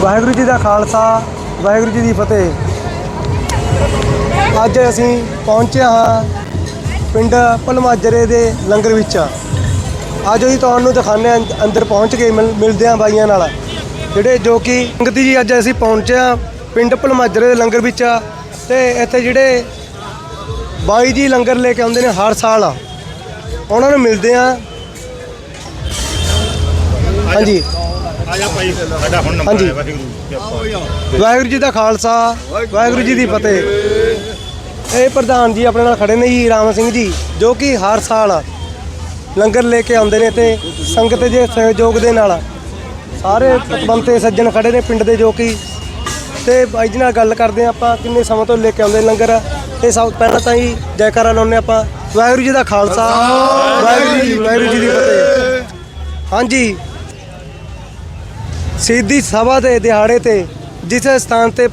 ਵਾਹਿਗੁਰੂ ਜੀ ਦਾ ਖਾਲਸਾ, ਵਾਹਿਗੁਰੂ ਜੀ ਦੀ ਫਤਿਹ। ਅੱਜ ਅਸੀਂ ਪਹੁੰਚੇ ਹਾਂ ਪਿੰਡ ਭਲਮਾਜਰੇ ਦੇ ਲੰਗਰ ਵਿੱਚ। ਅੱਜ ਅਸੀਂ ਤੁਹਾਨੂੰ ਦਿਖਾਉਂਦੇ ਹਾਂ ਅੰਦਰ ਪਹੁੰਚ ਕੇ ਮਿਲ- ਮਿਲਦੇ ਹਾਂ ਬਾਈਆਂ ਨਾਲ। ਜਿਹੜੇ ਜੋ ਕਿ ਸੰਗਤੀ ਜੀ ਅੱਜ ਅਸੀਂ ਪਹੁੰਚੇ ਹਾਂ ਪਿੰਡ ਭਲਮਾਜਰੇ ਦੇ ਲੰਗਰ ਵਿੱਚ ਤੇ ਇੱਥੇ ਜਿਹੜੇ ਬਾਈ ਜੀ ਲੰਗਰ ਲੈ ਕੇ ਆਉਂਦੇ ਨੇ ਹਰ ਸਾਲ। ਉਹਨਾਂ ਨੂੰ ਮਿਲਦੇ ਹਾਂ। ਹਾਂਜੀ। ਆਜਾ ਭਾਈ ਸਾਡਾ ਹੁਣ ਨੰਬਰ ਵਾਹਿਗੁਰੂ ਜੀ ਆਪਾਂ ਵਾਹਿਗੁਰੂ ਜੀ ਦਾ ਖਾਲਸਾ ਵਾਹਿਗੁਰੂ ਜੀ ਦੀ ਫਤਿਹ। ਇਹ ਪ੍ਰਧਾਨ ਜੀ ਆਪਣੇ ਨਾਲ ਖੜੇ ਨੇ ਜੀ ਰਾਮ ਸਿੰਘ ਜੀ ਜੋ ਕਿ ਹਰ ਸਾਲ ਲੰਗਰ ਲੈ ਕੇ ਆਉਂਦੇ ਨੇ ਤੇ ਸੰਗਤ ਦੇ ਸਹਿਯੋਗ ਦੇ ਨਾਲ ਸਾਰੇ ਪਤਵੰਤੇ ਸੱਜਣ ਖੜੇ ਨੇ ਪਿੰਡ ਦੇ ਜੋ ਕਿ। ਤੇ ਬਾਈ ਜੀ ਨਾਲ ਗੱਲ ਕਰਦੇ ਹਾਂ ਆਪਾਂ ਕਿੰਨੇ ਸਮਾਂ ਤੋਂ ਲੈ ਕੇ ਆਉਂਦੇ ਲੰਗਰ। ਤੇ ਸਭ ਪਹਿਲਾਂ ਤਾਂ ਹੀ ਜੈਕਾਰਾ ਲਾਉਂਦੇ ਆਪਾਂ। ਵਾਹਿਗੁਰੂ ਜੀ ਦਾ ਖਾਲਸਾ ਵਾਹਿਗੁਰੂ ਜੀ ਵਾਹਿਗੁਰੂ ਜੀ ਦੀ ਫਤਿਹ। ਹਾਂਜੀ। ਸਿੱਧੀ ਸਭਾ ਦੇ ਦਿਹਾੜੇ ਤੇ, ਜਿਸ ਸਥਾਨ ਤੇ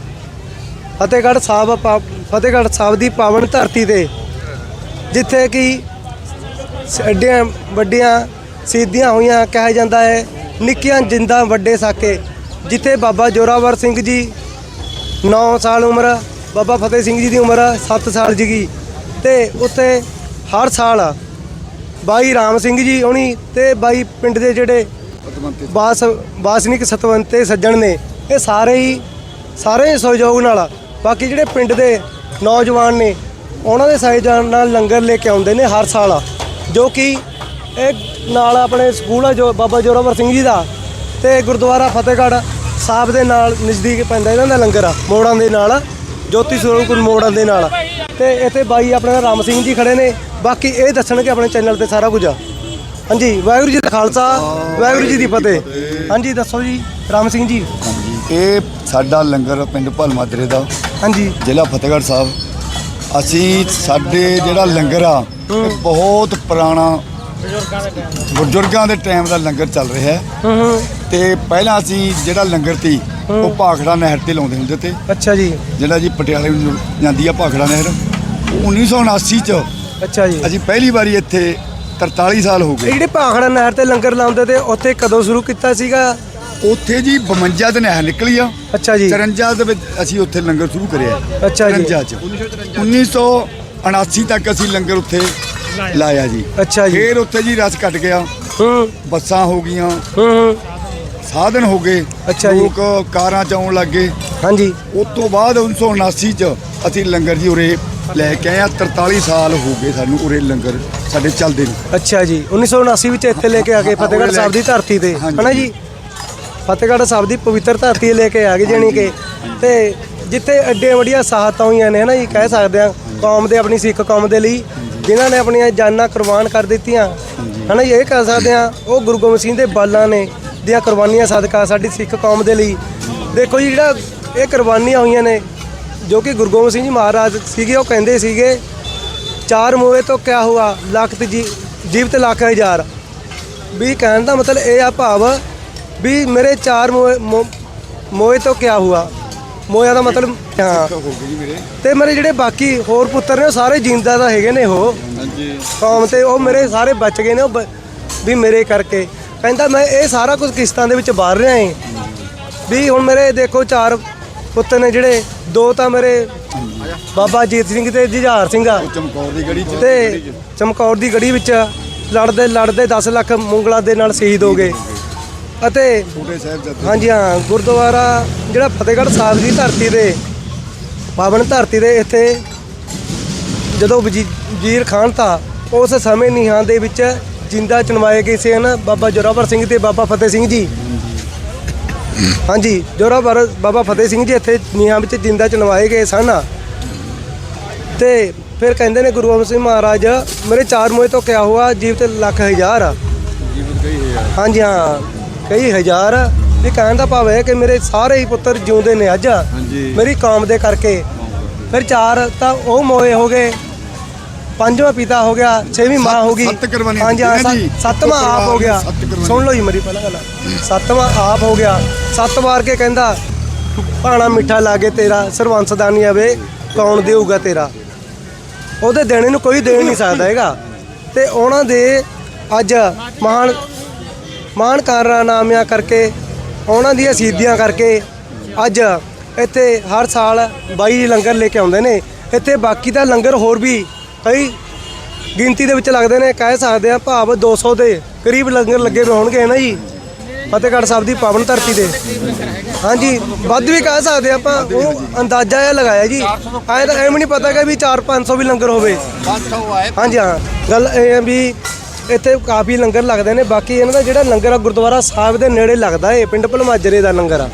ਫਤਿਹਗੜ੍ਹ ਸਾਹਿਬ ਪਾ- ਫਤਿਹਗੜ੍ਹ ਸਾਹਿਬ ਦੀ ਪਾਵਨ ਧਰਤੀ ਤੇ, ਜਿੱਥੇ ਕਿ ਐਡੀਆਂ ਵੱਡੀਆਂ ਸਿੱਧੀਆਂ ਹੋਈਆਂ ਕਿਹਾ ਜਾਂਦਾ ਹੈ, ਨਿੱਕੀਆਂ ਜਿੰਦਾਂ ਵੱਡੇ ਸਾਕੇ, ਜਿੱਥੇ ਬਾਬਾ ਜੋਰਾਵਰ ਸਿੰਘ ਜੀ 9 ਸਾਲ ਉਮਰ, ਬਾਬਾ ਫਤਿਹ ਸਿੰਘ ਜੀ ਦੀ ਉਮਰ 7 ਸਾਲ ਸੀਗੀ, ਤੇ ਉੱਥੇ ਹਰ ਸਾਲ ਬਾਈ ਰਾਮ ਸਿੰਘ ਜੀ ਹੋਣੀ ਤੇ ਬਾਈ ਪਿੰਡ ਦੇ ਜਿਹੜੇ ਬਾਸ ਬਾਸਨਿਕ ਸਤਵੰਤੇ ਸੱਜਣ ਨੇ ਇਹ ਸਾਰੇ ਹੀ ਸਾਰੇ ਹੀ ਸਹਿਯੋਗ ਨਾਲ ਬਾਕੀ ਜਿਹੜੇ ਪਿੰਡ ਦੇ ਨੌਜਵਾਨ ਨੇ ਉਹਨਾਂ ਦੇ ਸਹਿਯੋਗ ਨਾਲ ਲੰਗਰ ਲੈ ਕੇ ਆਉਂਦੇ ਨੇ ਹਰ ਸਾਲ, ਜੋ ਕਿ ਇਹ ਨਾਲ ਆਪਣੇ ਸਕੂਲ ਆ ਜੋ ਬਾਬਾ ਜੋਰਾਵਰ ਸਿੰਘ ਜੀ ਦਾ ਤੇ ਗੁਰਦੁਆਰਾ ਫਤਿਹਗੜ੍ਹ ਸਾਹਿਬ ਦੇ ਨਾਲ ਨਜ਼ਦੀਕ ਪੈਂਦਾ ਇਹਨਾਂ ਦਾ ਲੰਗਰ ਆ, ਮੋੜਾਂ ਦੇ ਨਾਲ, ਜੋਤੀ ਸਰੂਪ ਮੋੜਾਂ ਦੇ ਨਾਲ ਤੇ ਇੱਥੇ ਬਾਈ ਆਪਣੇ ਰਾਮ ਸਿੰਘ ਜੀ ਖੜੇ ਨੇ, ਬਾਕੀ ਇਹ ਦੱਸਣਗੇ ਆਪਣੇ ਚੈਨਲ ਤੇ ਸਾਰਾ ਕੁਝ। ਹਾਂਜੀ ਵਾਹਿਗੁਰੂ ਜੀ ਦਾ ਖਾਲਸਾ ਵਾਹਿਗੁਰੂ ਜੀ ਦੀ ਫਤਿਹ। ਹਾਂਜੀ ਦੱਸੋ ਜੀ ਰਾਮ ਸਿੰਘ ਜੀ। ਇਹ ਸਾਡਾ ਲੰਗਰ ਪਿੰਡ ਭਲਮਾਦਰੇ ਦਾ ਹਾਂਜੀ। ਜ਼ਿਲ੍ਹਾ ਫਤਿਹਗੜ੍ਹ ਸਾਹਿਬ। ਅਸੀਂ ਸਾਡੇ ਜਿਹੜਾ ਲੰਗਰ ਆ ਇਹ ਬਹੁਤ ਪੁਰਾਣਾ ਬਜ਼ੁਰਗਾਂ ਦੇ ਟਾਈਮ ਦਾ ਲੰਗਰ ਚੱਲ ਰਿਹਾ ਹੂੰ। ਤੇ ਪਹਿਲਾਂ ਅਸੀਂ ਜਿਹੜਾ ਲੰਗਰ ਤੀ ਉਹ ਭਾਖੜਾ ਨਹਿਰ ਤੇ ਲਾਉਂਦੇ ਹੁੰਦੇ ਤੇ। ਅੱਛਾ ਜੀ। ਜਿਹੜਾ ਜੀ ਪਟਿਆਲੇ ਨੂੰ ਜਾਂਦੀ ਆ ਭਾਖੜਾ ਨਹਿਰ ਉਹ 1979 ਚ ਅੱਛਾ ਜੀ। ਅਸੀਂ ਪਹਿਲੀ ਵਾਰੀ ਇੱਥੇ 43 ਸਾਲ ਹੋ ਗਏ। ਜਿਹੜੇ ਭਾਖੜਾ ਨਹਿਰ ਤੇ ਲੰਗਰ ਲਾਉਂਦੇ ਤੇ ਉੱਥੇ ਕਦੋਂ ਸ਼ੁਰੂ ਕੀਤਾ ਸੀਗਾ? ਉੱਥੇ ਜੀ 52 ਦੇ ਨਹਿਰ ਨਿਕਲੀ ਆ। ਅੱਛਾ ਜੀ। 53 ਦੇ ਵਿੱਚ ਅਸੀਂ ਉੱਥੇ ਲੰਗਰ ਸ਼ੁਰੂ ਕਰਿਆ। ਅੱਛਾ ਜੀ। 53 ਚ। 1979 ਤੱਕ ਅਸੀਂ ਲੰਗਰ ਉੱਥੇ ਲਾਇਆ ਜੀ। ਅੱਛਾ ਜੀ। ਫੇਰ ਉੱਥੇ ਜੀ ਰਸ ਘਟ ਗਿਆ। ਹੂੰ। ਬੱਸਾਂ ਹੋ ਗਈਆਂ। ਹੂੰ ਸਾਧਨ ਹੋ ਗਏ। ਅੱਛਾ ਜੀ। ਲੋਕ ਕਾਰਾਂ ਚ ਆਉਣ ਲੱਗ ਗਏ। ਹਾਂਜੀ। ਉਸ ਤੋਂ ਬਾਅਦ 1979 ਚ ਅਸੀਂ ਲੰਗਰ ਜੀ ਉਰੇ ਲੈ ਕੇ ਆਏ ਆ 43 ਸਾਲ ਹੋ ਗਏ ਸਾਨੂੰ ਉਰੇ ਲੰਗਰ ਸਾਡੇ ਚੱਲਦੇ ਨੂੰ। ਅੱਛਾ ਜੀ 1979 ਵਿੱਚ ਇੱਥੇ ਲੈ ਕੇ ਆ ਗਏ ਫਤਿਹਗੜ੍ਹ ਸਾਹਿਬ ਦੀ ਧਰਤੀ ਤੇ। ਹਨਾ ਜੀ? ਫਤਿਹਗੜ੍ਹ ਸਾਹਿਬ ਦੀ ਪਵਿੱਤਰ ਧਰਤੀ ਲੈ ਕੇ ਆ ਗਏ ਜਾਣੀ ਕਿ ਤੇ ਜਿੱਥੇ ਐਡੇ ਵੱਡੀਆਂ ਸਾਹਤਾਂ ਹੋਈਆਂ ਨੇ ਹਨਾ ਜੀ ਕਹਿ ਸਕਦੇ ਆ ਕੌਮ ਦੇ ਆਪਣੀ ਸਿੱਖ ਕੌਮ ਦੇ ਲਈ ਜਿਨ੍ਹਾਂ ਨੇ ਆਪਣੀਆਂ ਜਾਨਾਂ ਕੁਰਬਾਨ ਕਰ ਦਿੱਤੀਆਂ। ਹਨਾ ਜੀ ਇਹ ਕਹਿ ਸਕਦੇ ਆ ਉਹ ਗੁਰੂ ਗੋਬਿੰਦ ਸਿੰਘ ਦੇ ਬਾਲਾਂ ਨੇ ਦੀਆਂ ਕੁਰਬਾਨੀਆਂ ਸਦਕਾ ਸਾਡੀ ਸਿੱਖ ਕੌਮ ਦੇ ਲਈ। ਦੇਖੋ ਜੀ ਜਿਹੜਾ ਇਹ ਕੁਰਬਾਨੀਆਂ ਹੋਈਆਂ ਨੇ ਜੋ ਕਿ ਗੁਰੂ ਗੋਬਿੰਦ ਸਿੰਘ ਜੀ ਮਹਾਰਾਜ ਸੀਗੇ ਉਹ ਕਹਿੰਦੇ ਸੀਗੇ ਚਾਰ ਮੋਏ ਤੋਂ ਕਿਆ ਹੁਆ? ਲੱਖ ਤੇ ਜੀ- ਜੀਵਤ ਲੱਖ ਹਜ਼ਾਰ। ਵੀ ਕਹਿਣ ਦਾ ਮਤਲਬ ਇਹ ਆ ਭਾਵ ਵੀ ਮੇਰੇ ਚਾਰ ਮੋਏ ਮੋਏ ਤੋਂ ਕਿਆ ਹੁਆ? ਮੋਇਆ ਦਾ ਮਤਲਬ ਹਾਂ। ਤੇ ਮੇਰੇ ਜਿਹੜੇ ਬਾਕੀ ਹੋਰ ਪੁੱਤਰ ਨੇ ਉਹ ਸਾਰੇ ਜਿੰਦਾ ਤਾਂ ਹੈਗੇ ਨੇ ਉਹ। ਹਾਂਜੀ। ਕੌਮ ਤੇ ਉਹ ਮੇਰੇ ਸਾਰੇ ਬਚ ਗਏ ਨੇ ਉਹ ਵੀ ਮੇਰੇ ਕਰਕੇ। ਕਹਿੰਦਾ ਮੈਂ ਇਹ ਸਾਰਾ ਕੁਝ ਕਿਸ਼ਤਾਂ ਦੇ ਵਿੱਚ ਬਾਹਰ ਰਿਹਾ ਏ। ਵੀ ਹੁਣ ਮੇਰੇ ਦੇਖੋ ਚਾਰ ਪੁੱਤਰ ਨੇ ਜਿਹੜੇ ਦੋ ਤਾਂ ਮੇਰੇ ਬਾਬਾ ਜੀਤ ਸਿੰਘ ਤੇ ਜੁਝਾਰ ਸਿੰਘ ਆ। ਚਮਕੌਰ ਦੀ ਗੜੀ ਚ ਤੇ ਚਮਕੌਰ ਦੀ ਗੜੀ ਵਿੱਚ ਲੜਦੇ ਲੜਦੇ 10 ਲੱਖ ਮੁੰਗਲਾਂ ਦੇ ਨਾਲ ਸ਼ਹੀਦ ਹੋ ਗਏ। ਅਤੇ ਛੋਟੇ ਸਾਹਿਬ ਜਦ ਹਾਂਜੀ ਹਾਂ ਗੁਰਦੁਆਰਾ ਜਿਹੜਾ ਫਤਿਹਗੜ੍ਹ ਸਾਹਿਬ ਦੀ ਧਰਤੀ ਤੇ ਪਾਵਨ ਧਰਤੀ ਦੇ ਇੱਥੇ ਜਦੋਂ ਵਜੀ- ਵਜ਼ੀਰ ਖਾਨ ਤਾਂ ਉਸ ਸਮੇਂ ਨੀਹਾਂ ਦੇ ਵਿੱਚ ਜਿੰਦਾ ਚਣਵਾਏ ਗਏ ਸੀ ਹਨ ਬਾਬਾ ਜੋਰਾਵਰ ਸਿੰਘ ਤੇ ਬਾਬਾ ਫਤਿਹ ਸਿੰਘ ਜੀ। ਹਾਂਜੀ ਜੋਰਾਵਰ ਬਾਬਾ ਫਤਿਹ ਸਿੰਘ ਜੀ ਇੱਥੇ ਨੀਹਾਂ ਵਿੱਚ ਜਿੰਦਾ ਚਣਵਾਏ ਗਏ ਸਨ। ਤੇ ਫਿਰ ਕਹਿੰਦੇ ਨੇ ਗੁਰੂ ਗੋਬਿੰਦ ਸਿੰਘ ਮਹਾਰਾਜ ਮੇਰੇ ਚਾਰ ਮੋਏ ਤੋਂ ਕਿਆ ਹੁਆ? ਜੀਵਤ ਲੱਖ ਹਜ਼ਾਰ। ਹਾਂਜੀ ਹਾਂ ਕਈ ਹਜ਼ਾਰ। ਇਹ ਕਹਿਣ ਦਾ ਭਾਵ ਹੈ ਕਿ ਮੇਰੇ ਸਾਰੇ ਹੀ ਪੁੱਤਰ ਜਿਉਂਦੇ ਨੇ ਅੱਜ। ਮੇਰੀ ਕੌਮ ਦੇ ਕਰਕੇ। ਫਿਰ ਚਾਰ ਤਾਂ ਉਹ ਮੋਏ ਹੋ ਗਏ। ਪੰਜਵਾਂ ਪਿਤਾ ਹੋ ਗਿਆ ਛੇਵੀਂ ਮਾਂ ਹੋ ਗਈ। ਸੱਤ ਕੁਰਬਾਨੀਆਂ ਹਾਂਜੀ ਹਾਂ ਦਿੱਤੀਆਂ ਜੀ। ਸੱਤ- ਸੱਤਵਾਂ ਆਪ ਹੋ ਗਿਆ। ਸੱਤ ਕੁਰਬਾਨੀਆਂ। ਸੁਣ ਲਓ ਜੀ ਮੇਰੀ ਪਹਿਲਾਂ ਗੱਲ। ਸੱਤਵਾਂ ਆਪ ਹੋ ਗਿਆ। ਸੱਤ ਵਾਰ ਕੇ ਕਹਿੰਦਾ ਭਾਣਾ ਮਿੱਠਾ ਲਾਗੇ ਤੇਰਾ ਸਰਵੰਸ ਦਾਨੀ ਆਵੇ ਕੌਣ ਦੇਊਗਾ ਤੇਰਾ? ਉਹਦੇ ਦੇਣੇ ਨੂੰ ਕੋਈ ਦੇ ਨਹੀਂ ਸਕਦਾ ਹੈਗਾ। ਤੇ ਉਹਨਾਂ ਦੇ ਅੱਜ ਮਹਾਨ ਮਹਾਨ ਕਾਰਨਾਮਿਆਂ ਕਰਕੇ ਉਹਨਾਂ ਦੀਆਂ ਸ਼ਹੀਦੀਆਂ ਕਰਕੇ ਅੱਜ ਇੱਥੇ ਹਰ ਸਾਲ ਬਾਈ ਲੰਗਰ ਲੈ ਕੇ ਆਉਂਦੇ ਨੇ। ਇੱਥੇ ਬਾਕੀ ਦਾ ਲੰਗਰ ਹੋਰ ਵੀ ਕਈ ਗਿਣਤੀ ਦੇ ਵਿੱਚ ਲੱਗਦੇ ਨੇ, ਕਹਿ ਸਕਦੇ ਆ ਭਾਵ 200 ਦੇ ਕਰੀਬ ਲੰਗਰ ਲੱਗੇ ਹੋਏ ਹੋਣਗੇ ਨਾ ਜੀ? ਫਤਿਹਗੜ੍ਹ ਸਾਹਿਬ ਦੀ ਪਾਵਨ ਧਰਤੀ ਤੇ ਹਾਂਜੀ, ਵੱਧ ਵੀ ਕਹਿ ਸਕਦੇ ਆਪਾਂ, ਉਹ ਅੰਦਾਜ਼ਾ ਇਹ ਲਗਾਇਆ ਜੀ। ਐ ਤਾਂ ਐਵੇਂ ਨਹੀਂ ਪਤਾ ਕਿ ਵੀ 4-500 ਵੀ ਲੰਗਰ ਹੋਵੇ। ਹਾਂਜੀ, ਹਾਂ। ਗੱਲ ਇਹ ਹੈ ਵੀ ਇੱਥੇ ਕਾਫੀ ਲੰਗਰ ਲੱਗਦੇ ਨੇ, ਬਾਕੀ ਇਹਨਾਂ ਦਾ ਜਿਹੜਾ ਲੰਗਰ ਆ, ਗੁਰਦੁਆਰਾ ਸਾਹਿਬ ਦੇ ਨੇੜੇ ਲੱਗਦਾ ਏ ਪਿੰਡ ਭਲਮਾਜਰੇ ਦਾ ਲੰਗਰ ਆ।